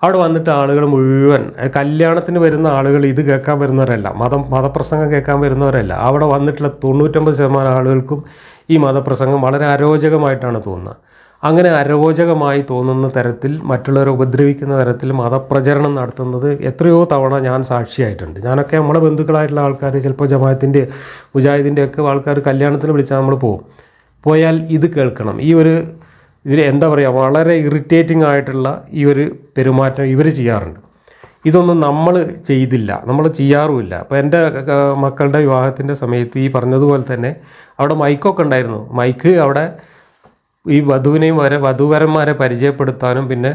അവിടെ വന്നിട്ട് ആളുകൾ മുഴുവൻ കല്യാണത്തിന് വരുന്ന ആളുകൾ ഇത് കേൾക്കാൻ വരുന്നവരല്ല മതം മതപ്രസംഗം കേൾക്കാൻ വരുന്നവരല്ല. അവിടെ വന്നിട്ടുള്ള തൊണ്ണൂറ്റൊമ്പത് ശതമാനം ആളുകൾക്കും ഈ മതപ്രസംഗം വളരെ അരോചകമായിട്ടാണ് തോന്നുന്നത്. അങ്ങനെ അരോചകമായി തോന്നുന്ന തരത്തിൽ മറ്റുള്ളവരെ ഉപദ്രവിക്കുന്ന തരത്തിൽ മതപ്രചരണം നടത്തുന്നത് എത്രയോ തവണ ഞാൻ സാക്ഷിയായിട്ടുണ്ട്. ഞാനൊക്കെ നമ്മളെ ബന്ധുക്കളായിട്ടുള്ള ആൾക്കാർ ചിലപ്പോൾ ജമാഅത്തിന്റെ മുജാഹിദിന്റെ ഒക്കെ ആൾക്കാർ കല്യാണത്തിന് വിളിച്ചാൽ നമ്മൾ പോകും. പോയാൽ ഇത് കേൾക്കണം. ഈ ഒരു ഇതിൽ എന്താ പറയുക വളരെ ഇറിറ്റേറ്റിംഗ് ആയിട്ടുള്ള ഈ ഒരു പെരുമാറ്റം ഇവർ ചെയ്യാറുണ്ട്. ഇതൊന്നും നമ്മൾ ചെയ്തില്ല നമ്മൾ ചെയ്യാറുമില്ല. അപ്പോൾ എന്റെ മക്കളുടെ വിവാഹത്തിന്റെ സമയത്ത് ഈ പറഞ്ഞതുപോലെ തന്നെ അവിടെ മൈക്കൊക്കെ ഉണ്ടായിരുന്നു. മൈക്ക് അവിടെ ഈ വധുവിനെയും വരെ വധുവരന്മാരെ പരിചയപ്പെടുത്താനും പിന്നെ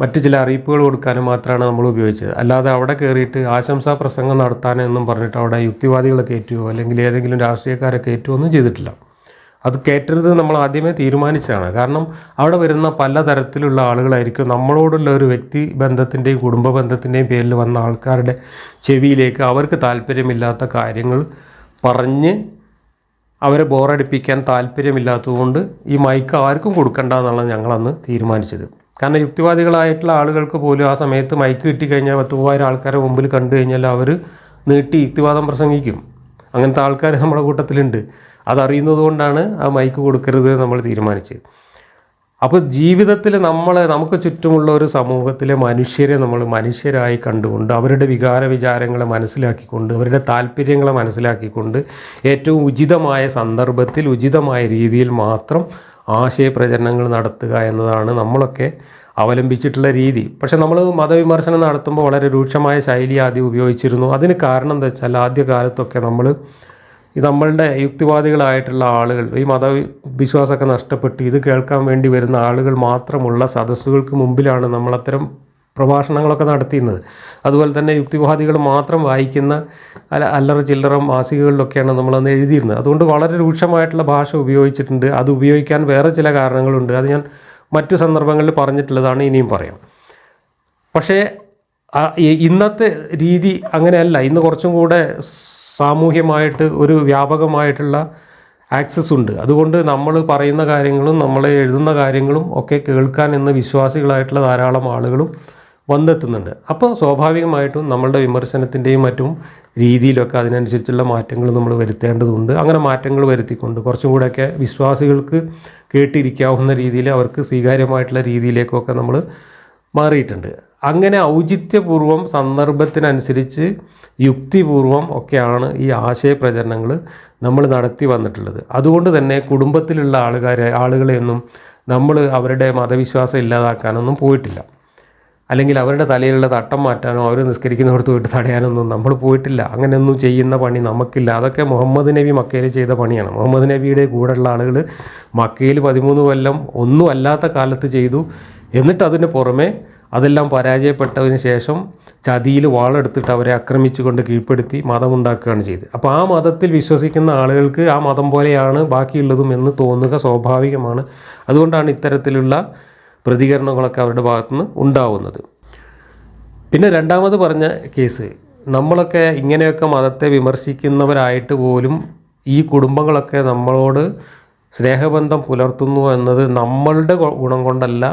മറ്റു ചില അറിയിപ്പുകൾ കൊടുക്കാനും മാത്രമാണ് നമ്മൾ ഉപയോഗിച്ചത്. അല്ലാതെ അവിടെ കയറിയിട്ട് ആശംസാ പ്രസംഗം നടത്താനെന്നും പറഞ്ഞിട്ട് അവിടെ യുക്തിവാദികളെ കയറ്റുകയോ അല്ലെങ്കിൽ ഏതെങ്കിലും രാഷ്ട്രീയക്കാരെ കയറ്റുകയോ ഒന്നും ചെയ്തിട്ടില്ല. അത് കയറ്റരുത് നമ്മൾ ആദ്യമേ തീരുമാനിച്ചതാണ്. കാരണം അവിടെ വരുന്ന പല തരത്തിലുള്ള ആളുകളായിരിക്കും നമ്മളോടുള്ള ഒരു വ്യക്തി ബന്ധത്തിന്റെയും കുടുംബ ബന്ധത്തിന്റെയും പേരിൽ വന്ന ആൾക്കാരുടെ ചെവിയിലേക്ക് അവർക്ക് താല്പര്യമില്ലാത്ത കാര്യങ്ങൾ പറഞ്ഞ് അവരെ ബോറടിപ്പിക്കാൻ താല്പര്യമില്ലാത്തതുകൊണ്ട് ഈ മൈക്ക് ആർക്കും കൊടുക്കണ്ട എന്നുള്ളത് ഞങ്ങളന്ന് തീരുമാനിച്ചത്. കാരണം യുക്തിവാദികളായിട്ടുള്ള ആളുകൾക്ക് പോലും ആ സമയത്ത് മൈക്ക് കിട്ടിക്കഴിഞ്ഞാൽ പത്ത് മൂവായിരം ആൾക്കാരെ മുമ്പിൽ കണ്ടു കഴിഞ്ഞാൽ അവർ നീട്ടി യുക്തിവാദം പ്രസംഗിക്കും. അങ്ങനത്തെ ആൾക്കാർ നമ്മുടെ കൂട്ടത്തിലുണ്ട്. അതറിയുന്നത് കൊണ്ടാണ് ആ മൈക്ക് കൊടുക്കരുത് നമ്മൾ തീരുമാനിച്ചത്. അപ്പോൾ ജീവിതത്തിൽ നമ്മളെ നമുക്ക് ചുറ്റുമുള്ള ഒരു സമൂഹത്തിലെ മനുഷ്യരെ നമ്മൾ മനുഷ്യരായി കണ്ടുകൊണ്ട് അവരുടെ വികാര വിചാരങ്ങളെ മനസ്സിലാക്കിക്കൊണ്ട് അവരുടെ താല്പര്യങ്ങളെ മനസ്സിലാക്കിക്കൊണ്ട് ഏറ്റവും ഉചിതമായ സന്ദർഭത്തിൽ ഉചിതമായ രീതിയിൽ മാത്രം ആശയപ്രചരണങ്ങൾ നടത്തുക എന്നതാണ് നമ്മളൊക്കെ അവലംബിച്ചിട്ടുള്ള രീതി. പക്ഷേ നമ്മൾ മതവിമർശനം നടത്തുമ്പോൾ വളരെ രൂക്ഷമായ ശൈലി ആദ്യം ഉപയോഗിച്ചിരുന്നു. അതിന് കാരണം എന്താ വെച്ചാൽ ആദ്യ കാലത്തൊക്കെ നമ്മൾ ഈ നമ്മളുടെ യുക്തിവാദികളായിട്ടുള്ള ആളുകൾ ഈ മതവിശ്വാസമൊക്കെ നഷ്ടപ്പെട്ട് ഇത് കേൾക്കാൻ വേണ്ടി വരുന്ന ആളുകൾ മാത്രമുള്ള സദസ്സുകൾക്ക് മുമ്പിലാണ് നമ്മളത്തരം പ്രഭാഷണങ്ങളൊക്കെ നടത്തിയിരുന്നത്. അതുപോലെ തന്നെ യുക്തിവാദികൾ മാത്രം വായിക്കുന്ന അല്ല അല്ലറ ചില്ലറ മാസികകളിലൊക്കെയാണ് നമ്മളന്ന് എഴുതിയിരുന്നത്. അതുകൊണ്ട് വളരെ രൂക്ഷമായിട്ടുള്ള ഭാഷ ഉപയോഗിച്ചിട്ടുണ്ട്. അത് ഉപയോഗിക്കാൻ വേറെ ചില കാരണങ്ങളുണ്ട്. അത് ഞാൻ മറ്റു സന്ദർഭങ്ങളിൽ പറഞ്ഞിട്ടുള്ളതാണ് ഇനിയും പറയാം. പക്ഷേ ഇന്നത്തെ രീതി അങ്ങനെയല്ല. ഇന്ന് കുറച്ചും കൂടെ സാമൂഹ്യമായിട്ട് ഒരു വ്യാപകമായിട്ടുള്ള ആക്സസ് ഉണ്ട്. അതുകൊണ്ട് നമ്മൾ പറയുന്ന കാര്യങ്ങളും നമ്മൾ എഴുതുന്ന കാര്യങ്ങളും ഒക്കെ കേൾക്കാൻ എന്ന് വിശ്വാസികളായിട്ടുള്ള ധാരാളം ആളുകളും വന്നെത്തുന്നുണ്ട്. അപ്പോൾ സ്വാഭാവികമായിട്ടും നമ്മളുടെ വിമർശനത്തിന്റെയും മറ്റും രീതിയിലൊക്കെ അതിനനുസരിച്ചുള്ള മാറ്റങ്ങൾ നമ്മൾ വരുത്തേണ്ടതുണ്ട്. അങ്ങനെ മാറ്റങ്ങൾ വരുത്തിക്കൊണ്ട് കുറച്ചും കൂടെയൊക്കെ വിശ്വാസികൾക്ക് കേട്ടിരിക്കാവുന്ന രീതിയിൽ അവർക്ക് സ്വീകാര്യമായിട്ടുള്ള രീതിയിലേക്കൊക്കെ നമ്മൾ മാറിയിട്ടുണ്ട്. അങ്ങനെ ഔചിത്യപൂർവം സന്ദർഭത്തിനനുസരിച്ച് യുക്തിപൂർവം ഒക്കെയാണ് ഈ ആശയപ്രചരണങ്ങൾ നമ്മൾ നടത്തി വന്നിട്ടുള്ളത്. അതുകൊണ്ട് തന്നെ കുടുംബത്തിലുള്ള ആളുകാരെ ആളുകളെയൊന്നും നമ്മൾ അവരുടെ മതവിശ്വാസം ഇല്ലാതാക്കാനൊന്നും പോയിട്ടില്ല. അല്ലെങ്കിൽ അവരുടെ തലയിലുള്ള തട്ടം മാറ്റാനോ അവർ നിസ്കരിക്കുന്നിടത്ത് പോയിട്ട് തടയാനൊന്നും നമ്മൾ പോയിട്ടില്ല. അങ്ങനെയൊന്നും ചെയ്യുന്ന പണി നമുക്കില്ല. അതൊക്കെ മുഹമ്മദ് നബി മക്കയിൽ ചെയ്ത പണിയാണ്. മുഹമ്മദ് നബിയുടെ കൂടെയുള്ള ആളുകൾ മക്കയിൽ പതിമൂന്ന് കൊല്ലം ഒന്നും അല്ലാത്ത കാലത്ത് ചെയ്തു. എന്നിട്ട് അതിന് പുറമെ അതെല്ലാം പരാജയപ്പെട്ടതിന് ശേഷം ചതിയിൽ വാളെടുത്തിട്ട് അവരെ ആക്രമിച്ചുകൊണ്ട് കീഴ്പ്പെടുത്തി മതമുണ്ടാക്കുകയാണ് ചെയ്തത്. അപ്പോൾ ആ മതത്തിൽ വിശ്വസിക്കുന്ന ആളുകൾക്ക് ആ മതം പോലെയാണ് ബാക്കിയുള്ളതും എന്ന് തോന്നുക സ്വാഭാവികമാണ്. അതുകൊണ്ടാണ് ഇത്തരത്തിലുള്ള പ്രതികരണങ്ങളൊക്കെ അവരുടെ ഭാഗത്തുനിന്ന് ഉണ്ടാവുന്നത്. പിന്നെ രണ്ടാമത് പറഞ്ഞ കേസ് നമ്മളൊക്കെ ഇങ്ങനെയൊക്കെ മതത്തെ വിമർശിക്കുന്നവരായിട്ട് പോലും ഈ കുടുംബങ്ങളൊക്കെ നമ്മളോട് സ്നേഹബന്ധം പുലർത്തുന്നു എന്നത് നമ്മളുടെ ഗുണം കൊണ്ടല്ല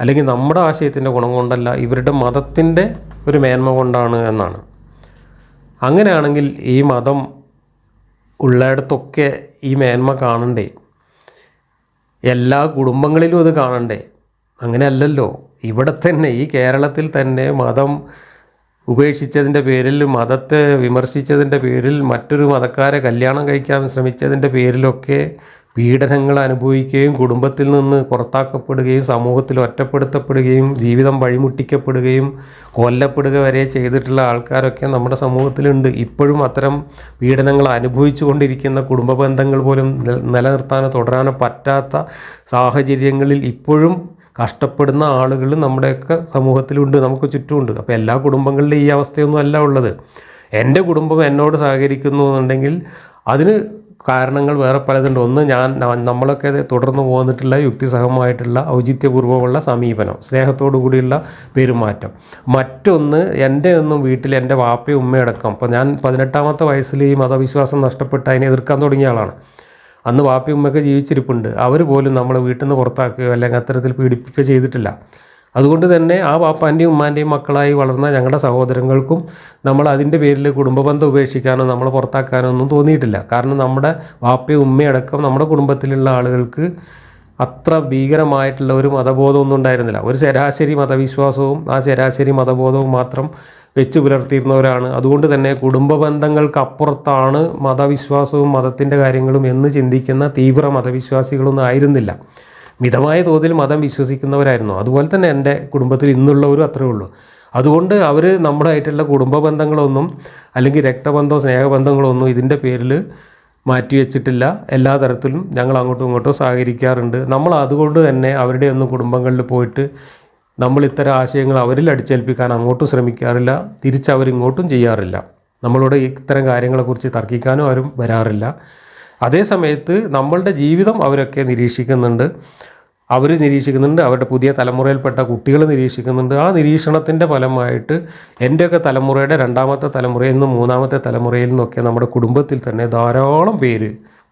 അല്ലെങ്കിൽ നമ്മുടെ ആശയത്തിന്റെ ഗുണം കൊണ്ടല്ല ഇവരുടെ മതത്തിന്റെ ഒരു മേന്മ കൊണ്ടാണ് എന്നാണ്. അങ്ങനെയാണെങ്കിൽ ഈ മതം ഉള്ളിടത്തൊക്കെ ഈ മേന്മ കാണണ്ടേ? എല്ലാ കുടുംബങ്ങളിലും അത് കാണണ്ടേ? അങ്ങനെയല്ലല്ലോ. ഇവിടെ തന്നെ ഈ കേരളത്തിൽ തന്നെ മതം ഉപേക്ഷിച്ചതിന്റെ പേരിൽ മതത്തെ വിമർശിച്ചതിന്റെ പേരിൽ മറ്റൊരു മതക്കാരെ കല്യാണം കഴിക്കാൻ ശ്രമിച്ചതിന്റെ പേരിലൊക്കെ പീഡനങ്ങൾ അനുഭവിക്കുകയും കുടുംബത്തിൽ നിന്ന് പുറത്താക്കപ്പെടുകയും സമൂഹത്തിൽ ഒറ്റപ്പെടുത്തപ്പെടുകയും ജീവിതം വഴിമുട്ടിക്കപ്പെടുകയും കൊല്ലപ്പെടുക വരെ ചെയ്തിട്ടുള്ള ആൾക്കാരൊക്കെ നമ്മുടെ സമൂഹത്തിലുണ്ട്. ഇപ്പോഴും അത്തരം പീഡനങ്ങൾ അനുഭവിച്ചു കൊണ്ടിരിക്കുന്ന കുടുംബ ബന്ധങ്ങൾ പോലും നില- നിലനിർത്താനോ തുടരാനോ പറ്റാത്ത സാഹചര്യങ്ങളിൽ ഇപ്പോഴും കഷ്ടപ്പെടുന്ന ആളുകൾ നമ്മുടെയൊക്കെ സമൂഹത്തിലുണ്ട് നമുക്ക് ചുറ്റുമുണ്ട്. അപ്പോൾ എല്ലാ കുടുംബങ്ങളിലും ഈ അവസ്ഥയൊന്നും അല്ല ഉള്ളത്. എന്റെ കുടുംബം എന്നോട് സഹകരിക്കുന്നു എന്നുണ്ടെങ്കിൽ അതിന് കാരണങ്ങൾ വേറെ പലതുണ്ട്. ഒന്ന് ഞാൻ നമ്മളൊക്കെ തുടർന്ന് പോന്നിട്ടുള്ള യുക്തിസഹമായിട്ടുള്ള ഔചിത്യപൂർവമുള്ള സമീപനം സ്നേഹത്തോടു കൂടിയുള്ള പെരുമാറ്റം. മറ്റൊന്ന് എന്റെ ഒന്നും വീട്ടിൽ എന്റെ വാപ്പയും ഉമ്മയടക്കം അപ്പോൾ ഞാൻ പതിനെട്ടാമത്തെ വയസ്സിൽ ഈ മതവിശ്വാസം നഷ്ടപ്പെട്ട് അതിനെ എതിർക്കാൻ തുടങ്ങിയ ആളാണ്. അന്ന് വാപ്പയും ഉമ്മയൊക്കെ ജീവിച്ചിരിപ്പുണ്ട്. അവർ പോലും നമ്മളെ വീട്ടിൽ നിന്ന് പുറത്താക്കുകയോ അല്ലെങ്കിൽ അത്തരത്തിൽ പീഡിപ്പിക്കുകയോ ചെയ്തിട്ടില്ല. അതുകൊണ്ട് തന്നെ ആ വാപ്പാന്റെയും ഉമ്മാന്റെയും മക്കളായി വളർന്ന ഞങ്ങളുടെ സഹോദരങ്ങൾക്കും നമ്മൾ അതിന്റെ പേരിൽ കുടുംബബന്ധം ഉപേക്ഷിക്കാനോ നമ്മൾ പുറത്താക്കാനോ ഒന്നും തോന്നിയിട്ടില്ല. കാരണം നമ്മുടെ വാപ്പയും ഉമ്മയടക്കം നമ്മുടെ കുടുംബത്തിലുള്ള ആളുകൾക്ക് അത്ര ഭീകരമായിട്ടുള്ള ഒരു മതബോധമൊന്നും ഉണ്ടായിരുന്നില്ല. ഒരു ശരാശരി മതവിശ്വാസവും ആ ശരാശരി മതബോധവും മാത്രം വെച്ച് പുലർത്തിയിരുന്നവരാണ് അതുകൊണ്ട് തന്നെ കുടുംബ ബന്ധങ്ങൾക്കപ്പുറത്താണ് മതവിശ്വാസവും മതത്തിന്റെ കാര്യങ്ങളും എന്ന് ചിന്തിക്കുന്ന തീവ്ര മതവിശ്വാസികളൊന്നും ആയിരുന്നില്ല. മിതമായ തോതിൽ മതം വിശ്വസിക്കുന്നവരായിരുന്നു. അതുപോലെ തന്നെ എന്റെ കുടുംബത്തിൽ ഇന്നുള്ളവരും അത്രേ ഉള്ളൂ. അതുകൊണ്ട് അവർ നമ്മളായിട്ടുള്ള കുടുംബ ബന്ധങ്ങളൊന്നും അല്ലെങ്കിൽ രക്തബന്ധമോ സ്നേഹബന്ധങ്ങളോ ഒന്നും ഇതിന്റെ പേരിൽ മാറ്റിവെച്ചിട്ടില്ല. എല്ലാ തരത്തിലും ഞങ്ങൾ അങ്ങോട്ടും ഇങ്ങോട്ടും സഹകരിക്കാറുണ്ട്. നമ്മൾ അതുകൊണ്ട് തന്നെ അവരുടെ ഒന്നും കുടുംബങ്ങളിൽ പോയിട്ട് നമ്മൾ ഇത്തരം ആശയങ്ങൾ അവരിൽ അടിച്ചേൽപ്പിക്കാൻ അങ്ങോട്ടും ശ്രമിക്കാറില്ല. തിരിച്ചവരിങ്ങോട്ടും ചെയ്യാറില്ല. നമ്മളോട് ഇത്തരം കാര്യങ്ങളെക്കുറിച്ച് തർക്കിക്കാനും ആരും വരാറില്ല. അതേ സമയത്ത് നമ്മളുടെ ജീവിതം അവരൊക്കെ നിരീക്ഷിക്കുന്നുണ്ട്. അവർ നിരീക്ഷിക്കുന്നുണ്ട്. അവരുടെ പുതിയ തലമുറയിൽപ്പെട്ട കുട്ടികൾ നിരീക്ഷിക്കുന്നുണ്ട്. ആ നിരീക്ഷണത്തിന്റെ ഫലമായിട്ട് എന്റെയൊക്കെ തലമുറയുടെ രണ്ടാമത്തെ തലമുറയിൽ നിന്നും മൂന്നാമത്തെ തലമുറയിൽ നിന്നൊക്കെ നമ്മുടെ കുടുംബത്തിൽ തന്നെ ധാരാളം പേര്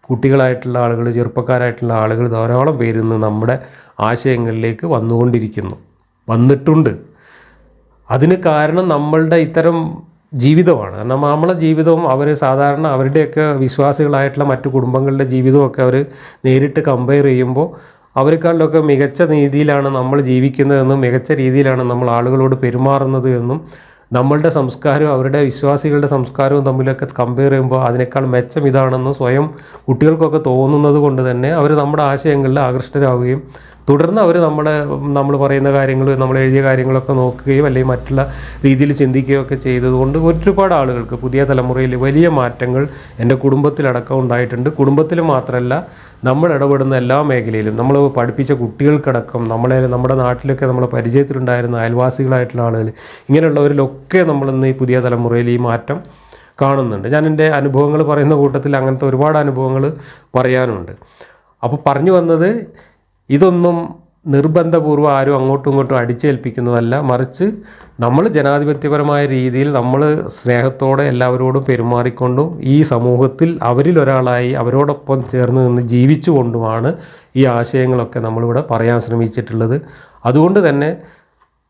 കുട്ടികളായിട്ടുള്ള ആളുകൾ ചെറുപ്പക്കാരായിട്ടുള്ള ആളുകൾ ധാരാളം പേര് ഇന്ന് നമ്മുടെ ആശയങ്ങളിലേക്ക് വന്നുകൊണ്ടിരിക്കുന്നു. വന്നിട്ടുണ്ട്. അതിന് കാരണം നമ്മളുടെ ഇത്തരം ജീവിതമാണ്. കാരണം നമ്മളെ ജീവിതവും അവർ സാധാരണ അവരുടെയൊക്കെ വിശ്വാസികളായിട്ടുള്ള മറ്റു കുടുംബങ്ങളുടെ ജീവിതമൊക്കെ അവർ നേരിട്ട് കമ്പയർ ചെയ്യുമ്പോൾ അവരെക്കാളിലൊക്കെ മികച്ച രീതിയിലാണ് നമ്മൾ ജീവിക്കുന്നതെന്നും മികച്ച രീതിയിലാണ് നമ്മൾ ആളുകളോട് പെരുമാറുന്നത് എന്നും നമ്മളുടെ സംസ്കാരവും അവരുടെ വിശ്വാസികളുടെ സംസ്കാരവും തമ്മിലൊക്കെ കമ്പയർ ചെയ്യുമ്പോൾ അതിനേക്കാൾ മെച്ചം ഇതാണെന്ന് സ്വയം കുട്ടികൾക്കൊക്കെ തോന്നുന്നത് കൊണ്ട് തന്നെ അവർ നമ്മുടെ ആശയങ്ങളിൽ ആകൃഷ്ടരാകുകയും തുടർന്ന് അവർ നമ്മുടെ നമ്മൾ പറയുന്ന കാര്യങ്ങൾ നമ്മൾ എഴുതിയ കാര്യങ്ങളൊക്കെ നോക്കുകയും അല്ലെങ്കിൽ മറ്റുള്ള രീതിയിൽ ചിന്തിക്കുകയോ ഒക്കെ ചെയ്തതുകൊണ്ട് ഒരുപാട് ആളുകൾക്ക് പുതിയ തലമുറയിൽ വലിയ മാറ്റങ്ങൾ എന്റെ കുടുംബത്തിലടക്കം ഉണ്ടായിട്ടുണ്ട്. കുടുംബത്തിൽ മാത്രമല്ല നമ്മൾ ഇടപെടുന്ന എല്ലാ മേഖലയിലും നമ്മൾ പഠിപ്പിച്ച കുട്ടികൾക്കടക്കം നമ്മളെ നമ്മുടെ നാട്ടിലൊക്കെ നമ്മളെ പരിചയത്തിലുണ്ടായിരുന്ന അയൽവാസികളായിട്ടുള്ള ആളുകൾ ഇങ്ങനെയുള്ളവരിലൊക്കെ നമ്മളിന്ന് ഈ പുതിയ തലമുറയിൽ ഈ മാറ്റം കാണുന്നുണ്ട്. ഞാൻ എന്റെ അനുഭവങ്ങൾ പറയുന്ന കൂട്ടത്തിൽ അങ്ങനത്തെ ഒരുപാട് അനുഭവങ്ങൾ പറയാനുണ്ട്. അപ്പോൾ പറഞ്ഞു വന്നത് ഇതൊന്നും നിർബന്ധപൂർവം ആരും അങ്ങോട്ടും ഇങ്ങോട്ടും അടിച്ചേൽപ്പിക്കുന്നതല്ല. മറിച്ച് നമ്മൾ ജനാധിപത്യപരമായ രീതിയിൽ നമ്മൾ സ്നേഹത്തോടെ എല്ലാവരോടും പെരുമാറിക്കൊണ്ടും ഈ സമൂഹത്തിൽ അവരിൽ ഒരാളായി അവരോടൊപ്പം ചേർന്ന് നിന്ന് ജീവിച്ചുകൊണ്ടുമാണ് ഈ ആശയങ്ങളൊക്കെ നമ്മളിവിടെ പറയാൻ ശ്രമിച്ചിട്ടുള്ളത്. അതുകൊണ്ട് തന്നെ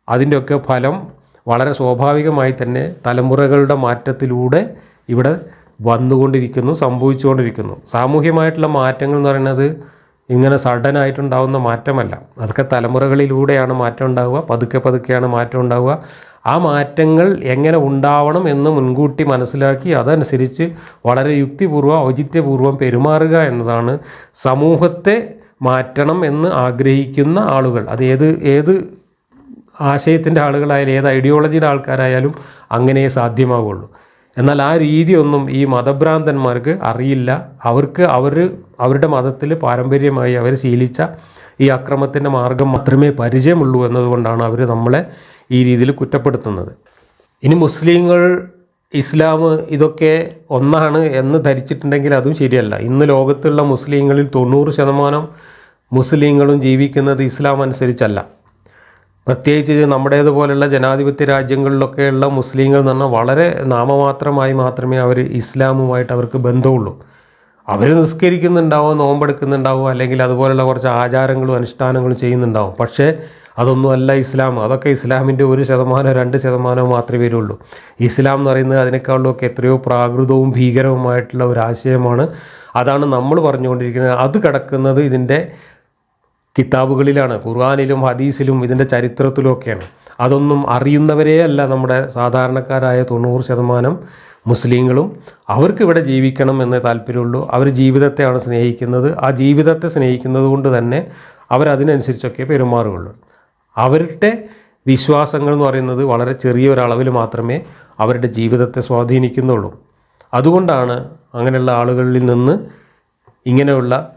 അതിന്റെയൊക്കെ ഫലം വളരെ സ്വാഭാവികമായി തന്നെ തലമുറകളുടെ മാറ്റത്തിലൂടെ ഇവിടെ വന്നുകൊണ്ടിരിക്കുന്നു സംഭവിച്ചുകൊണ്ടിരിക്കുന്നു. സാമൂഹ്യമായിട്ടുള്ള മാറ്റങ്ങൾ എന്ന് പറയുന്നത് ഇങ്ങനെ സഡനായിട്ടുണ്ടാവുന്ന മാറ്റമല്ല. അതൊക്കെ തലമുറകളിലൂടെയാണ് മാറ്റം ഉണ്ടാവുക. പതുക്കെ പതുക്കെയാണ് മാറ്റം ഉണ്ടാവുക. ആ മാറ്റങ്ങൾ എങ്ങനെ ഉണ്ടാവണം എന്ന് മുൻകൂട്ടി മനസ്സിലാക്കി അതനുസരിച്ച് വളരെ യുക്തിപൂർവം ഔചിത്യപൂർവം പെരുമാറുക എന്നതാണ് സമൂഹത്തെ മാറ്റണം എന്ന് ആഗ്രഹിക്കുന്ന ആളുകൾ. അത് ഏത് ഏത് ആശയത്തിന്റെ ആളുകളായാലും ഏത് ഐഡിയോളജിയുടെ ആൾക്കാരായാലും അങ്ങനെ സാധ്യമാവുള്ളൂ. എന്നാൽ ആ രീതിയൊന്നും ഈ മതഭ്രാന്തന്മാർക്ക് അറിയില്ല. അവർക്ക് അവർ അവരുടെ മതത്തിൽ പാരമ്പര്യമായി അവർ ശീലിച്ച ഈ അക്രമത്തിന്റെ മാർഗം മാത്രമേ പരിചയമുള്ളൂ എന്നതുകൊണ്ടാണ് അവർ നമ്മളെ ഈ രീതിയിൽ കുറ്റപ്പെടുത്തുന്നത്. ഇനി മുസ്ലിങ്ങൾ ഇസ്ലാം ഇതൊക്കെ ഒന്നാണ് എന്ന് ധരിച്ചിട്ടുണ്ടെങ്കിൽ അതും ശരിയല്ല. ഇന്ന് ലോകത്തുള്ള മുസ്ലിങ്ങളിൽ തൊണ്ണൂറ് ശതമാനം മുസ്ലിങ്ങളും ജീവിക്കുന്നത് ഇസ്ലാം അനുസരിച്ചല്ല. പ്രത്യേകിച്ച് നമ്മുടേതുപോലുള്ള ജനാധിപത്യ രാജ്യങ്ങളിലൊക്കെയുള്ള മുസ്ലിങ്ങൾ എന്ന് പറഞ്ഞാൽ വളരെ നാമമാത്രമായി മാത്രമേ അവർ ഇസ്ലാമുമായിട്ട് അവർക്ക് ബന്ധമുള്ളൂ. അവർ നിസ്കരിക്കുന്നുണ്ടാവും നോമ്പെടുക്കുന്നുണ്ടാവും അല്ലെങ്കിൽ അതുപോലെയുള്ള കുറച്ച് ആചാരങ്ങളും അനുഷ്ഠാനങ്ങളും ചെയ്യുന്നുണ്ടാവും. പക്ഷേ അതൊന്നുമല്ല ഇസ്ലാം. അതൊക്കെ ഇസ്ലാമിന്റെ ഒരു ശതമാനം രണ്ട് ശതമാനവും മാത്രമേ വരുള്ളൂ. ഇസ്ലാം എന്ന് പറയുന്നത് അതിനേക്കാളൊക്കെ എത്രയോ പ്രാകൃതവും ഭീകരവുമായിട്ടുള്ള ഒരു ആശയമാണ്. അതാണ് നമ്മൾ പറഞ്ഞുകൊണ്ടിരിക്കുന്നത്. അത് കിടക്കുന്നത് ഇതിന്റെ കിതാബുകളിലാണ് ഖുർആാനിലും ഹദീസിലും ഇതിന്റെ ചരിത്രത്തിലുമൊക്കെയാണ് അതൊന്നും അറിയുന്നവരേ അല്ല നമ്മുടെ സാധാരണക്കാരായ തൊണ്ണൂറ് ശതമാനം മുസ്ലിങ്ങളും. അവർക്ക് ഇവിടെ ജീവിക്കണം എന്നേ താല്പര്യമുള്ളൂ. അവർ ജീവിതത്തെയാണ് സ്നേഹിക്കുന്നത്. ആ ജീവിതത്തെ സ്നേഹിക്കുന്നത് കൊണ്ട് തന്നെ അവരതിനനുസരിച്ചൊക്കെ പെരുമാറുകയുള്ളൂ. അവരുടെ വിശ്വാസങ്ങൾ എന്ന് പറയുന്നത് വളരെ ചെറിയ ഒരളവിൽ മാത്രമേ അവരുടെ ജീവിതത്തെ സ്വാധീനിക്കുന്നുള്ളൂ. അതുകൊണ്ടാണ് അങ്ങനെയുള്ള ആളുകളിൽ നിന്ന് ഇങ്ങനെയുള്ള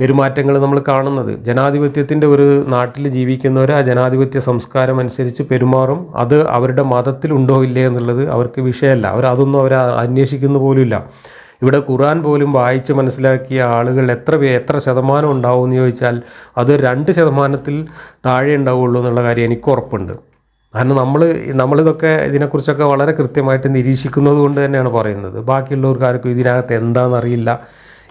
പെരുമാറ്റങ്ങൾ നമ്മൾ കാണുന്നത്. ജനാധിപത്യത്തിന്റെ ഒരു നാട്ടിൽ ജീവിക്കുന്നവർ ആ ജനാധിപത്യ സംസ്കാരം അനുസരിച്ച് പെരുമാറും. അത് അവരുടെ മതത്തിലുണ്ടോ ഇല്ലേ എന്നുള്ളത് അവർക്ക് വിഷയമല്ല. അവർ അതൊന്നും അവർ അന്വേഷിക്കുന്നു പോലുമില്ല. ഇവിടെ ഖുറാൻ പോലും വായിച്ച് മനസ്സിലാക്കിയ ആളുകൾ എത്ര പേ എത്ര ശതമാനം ഉണ്ടാവും എന്ന് ചോദിച്ചാൽ അത് രണ്ട് ശതമാനത്തിൽ താഴെ ഉണ്ടാവുള്ളൂ എന്നുള്ള കാര്യം എനിക്ക് ഉറപ്പുണ്ട്. കാരണം നമ്മൾ നമ്മളിതൊക്കെ ഇതിനെക്കുറിച്ചൊക്കെ വളരെ കൃത്യമായിട്ട് നിരീക്ഷിക്കുന്നത് കൊണ്ട് തന്നെയാണ് പറയുന്നത്. ബാക്കിയുള്ളവർക്കാർക്കും ഇതിനകത്ത് എന്താണെന്നറിയില്ല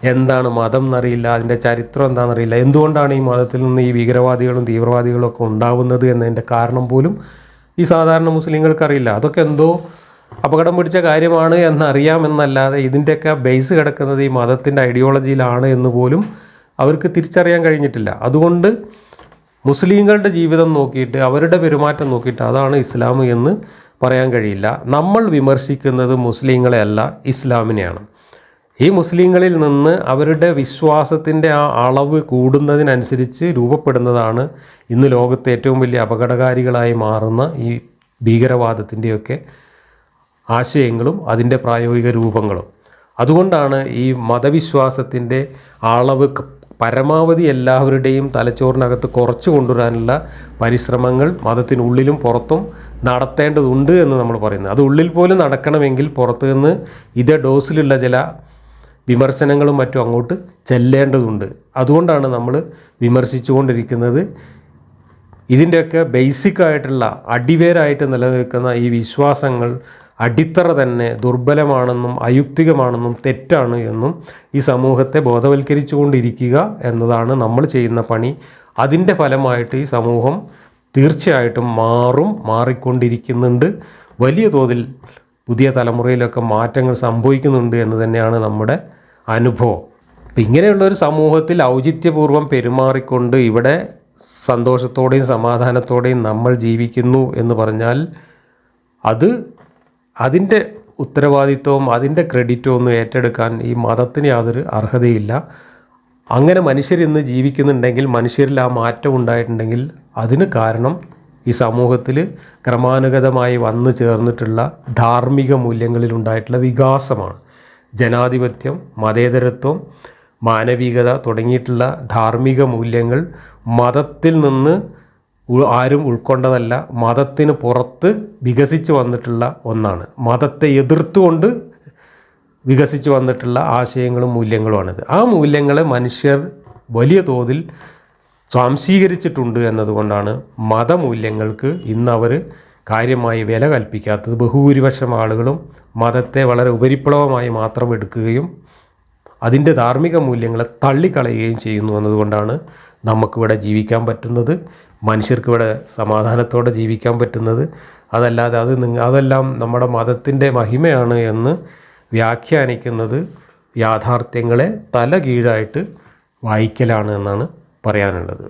എന്താണ് മതം എന്നറിയില്ല അതിന്റെ ചരിത്രം എന്താണെന്നറിയില്ല. എന്തുകൊണ്ടാണ് ഈ മതത്തിൽ നിന്ന് ഈ ഭീകരവാദികളും തീവ്രവാദികളും ഒക്കെ ഉണ്ടാവുന്നത് എന്നതിന്റെ കാരണം പോലും ഈ സാധാരണ മുസ്ലിങ്ങൾക്കറിയില്ല. അതൊക്കെ എന്തോ അപകടം പിടിച്ച കാര്യമാണ് എന്നറിയാമെന്നല്ലാതെ ഇതിന്റെയൊക്കെ ബേസ് കിടക്കുന്നത് ഈ മതത്തിന്റെ ഐഡിയോളജിയിലാണ് എന്ന് പോലും അവർക്ക് തിരിച്ചറിയാൻ കഴിഞ്ഞിട്ടില്ല. അതുകൊണ്ട് മുസ്ലിങ്ങളുടെ ജീവിതം നോക്കിയിട്ട് അവരുടെ പെരുമാറ്റം നോക്കിയിട്ട് അതാണ് ഇസ്ലാം എന്ന് പറയാൻ കഴിയില്ല. നമ്മൾ വിമർശിക്കുന്നത് മുസ്ലിങ്ങളെയല്ല ഇസ്ലാമിനെയാണ്. ഈ മുസ്ലിങ്ങളിൽ നിന്ന് അവരുടെ വിശ്വാസത്തിന്റെ ആ അളവ് കൂടുന്നതിനനുസരിച്ച് രൂപപ്പെടുന്നതാണ് ഇന്ന് ലോകത്തെ ഏറ്റവും വലിയ അപകടകാരികളായി മാറുന്ന ഈ ഭീകരവാദത്തിന്റെയൊക്കെ ആശയങ്ങളും അതിന്റെ പ്രായോഗിക രൂപങ്ങളും. അതുകൊണ്ടാണ് ഈ മതവിശ്വാസത്തിന്റെ അളവ് പരമാവധി എല്ലാവരുടെയും തലച്ചോറിനകത്ത് കുറച്ച് കൊണ്ടുവരാനുള്ള പരിശ്രമങ്ങൾ മതത്തിനുള്ളിലും പുറത്തും നടത്തേണ്ടതുണ്ട് എന്ന് നമ്മൾ പറയുന്നത്. അത് ഉള്ളിൽ പോലും നടക്കണമെങ്കിൽ പുറത്തു നിന്ന് ഇതേ ഡോസിലുള്ള ചില വിമർശനങ്ങളും മറ്റും അങ്ങോട്ട് ചെല്ലേണ്ടതുണ്ട്. അതുകൊണ്ടാണ് നമ്മൾ വിമർശിച്ചുകൊണ്ടിരിക്കുന്നത്. ഇതിന്റെയൊക്കെ ബേസിക് ആയിട്ടുള്ള അടിവേരായിട്ട് നിലനിൽക്കുന്ന ഈ വിശ്വാസങ്ങൾ അടിത്തറ തന്നെ ദുർബലമാണെന്നും അയുക്തികമാണെന്നും തെറ്റാണ് എന്നും ഈ സമൂഹത്തെ ബോധവൽക്കരിച്ചു കൊണ്ടിരിക്കുക എന്നതാണ് നമ്മൾ ചെയ്യുന്ന പണി. അതിന്റെ ഫലമായിട്ട് ഈ സമൂഹം തീർച്ചയായിട്ടും മാറും മാറിക്കൊണ്ടിരിക്കുന്നുണ്ട്. വലിയ തോതിൽ പുതിയ തലമുറയിലൊക്കെ മാറ്റങ്ങൾ സംഭവിക്കുന്നുണ്ട് എന്ന് തന്നെയാണ് നമ്മുടെ അനുഭവം. അപ്പം ഇങ്ങനെയുള്ള ഒരു സമൂഹത്തിൽ ഔചിത്യപൂർവം പെരുമാറിക്കൊണ്ട് ഇവിടെ സന്തോഷത്തോടെയും സമാധാനത്തോടെയും നമ്മൾ ജീവിക്കുന്നു എന്ന് പറഞ്ഞാൽ അത് അതിന്റെ ഉത്തരവാദിത്വവും അതിന്റെ ക്രെഡിറ്റോ ഒന്നും ഏറ്റെടുക്കാൻ ഈ മതത്തിന് യാതൊരു അർഹതയില്ല. അങ്ങനെ മനുഷ്യരിന്ന് ജീവിക്കുന്നുണ്ടെങ്കിൽ മനുഷ്യരിൽ ആ മാറ്റം ഉണ്ടായിട്ടുണ്ടെങ്കിൽ അതിന് കാരണം ഈ സമൂഹത്തിൽ ക്രമാനുഗതമായി വന്നു ചേർന്നിട്ടുള്ള ധാർമ്മിക മൂല്യങ്ങളിലുണ്ടായിട്ടുള്ള വികാസമാണ്. ജനാധിപത്യം മതേതരത്വം മാനവികത തുടങ്ങിയിട്ടുള്ള ധാർമ്മിക മൂല്യങ്ങൾ മതത്തിൽ നിന്ന് ആരും ഉൾക്കൊണ്ടതല്ല മതത്തിന് പുറത്ത് വികസിച്ച് വന്നിട്ടുള്ള ഒന്നാണ്. മതത്തെ എതിർത്തുകൊണ്ട് വികസിച്ച് വന്നിട്ടുള്ള ആശയങ്ങളും മൂല്യങ്ങളുമാണിത്. ആ മൂല്യങ്ങളെ മനുഷ്യർ വലിയ തോതിൽ സ്വാംശീകരിച്ചിട്ടുണ്ട് എന്നതുകൊണ്ടാണ് മതമൂല്യങ്ങൾക്ക് ഇന്ന് അവർ കാര്യമായി വില കൽപ്പിക്കാത്തത് ബഹുഭൂരിപക്ഷം ആളുകളും മതത്തെ വളരെ ഉപരിപ്ലവമായി മാത്രം എടുക്കുകയും അതിന്റെ ധാർമ്മിക മൂല്യങ്ങളെ തള്ളിക്കളയുകയും ചെയ്യുന്നു എന്നതുകൊണ്ടാണ് നമുക്കിവിടെ ജീവിക്കാൻ പറ്റുന്നത് മനുഷ്യർക്കിവിടെ സമാധാനത്തോടെ ജീവിക്കാൻ പറ്റുന്നത്. അതല്ലാതെ അത് അതെല്ലാം നമ്മുടെ മതത്തിന്റെ മഹിമയാണ് എന്ന് വ്യാഖ്യാനിക്കുന്നത് യാഥാർത്ഥ്യങ്ങളെ തല കീഴായിട്ട് വായിക്കലാണ് എന്നാണ് പറയാനുള്ളത്.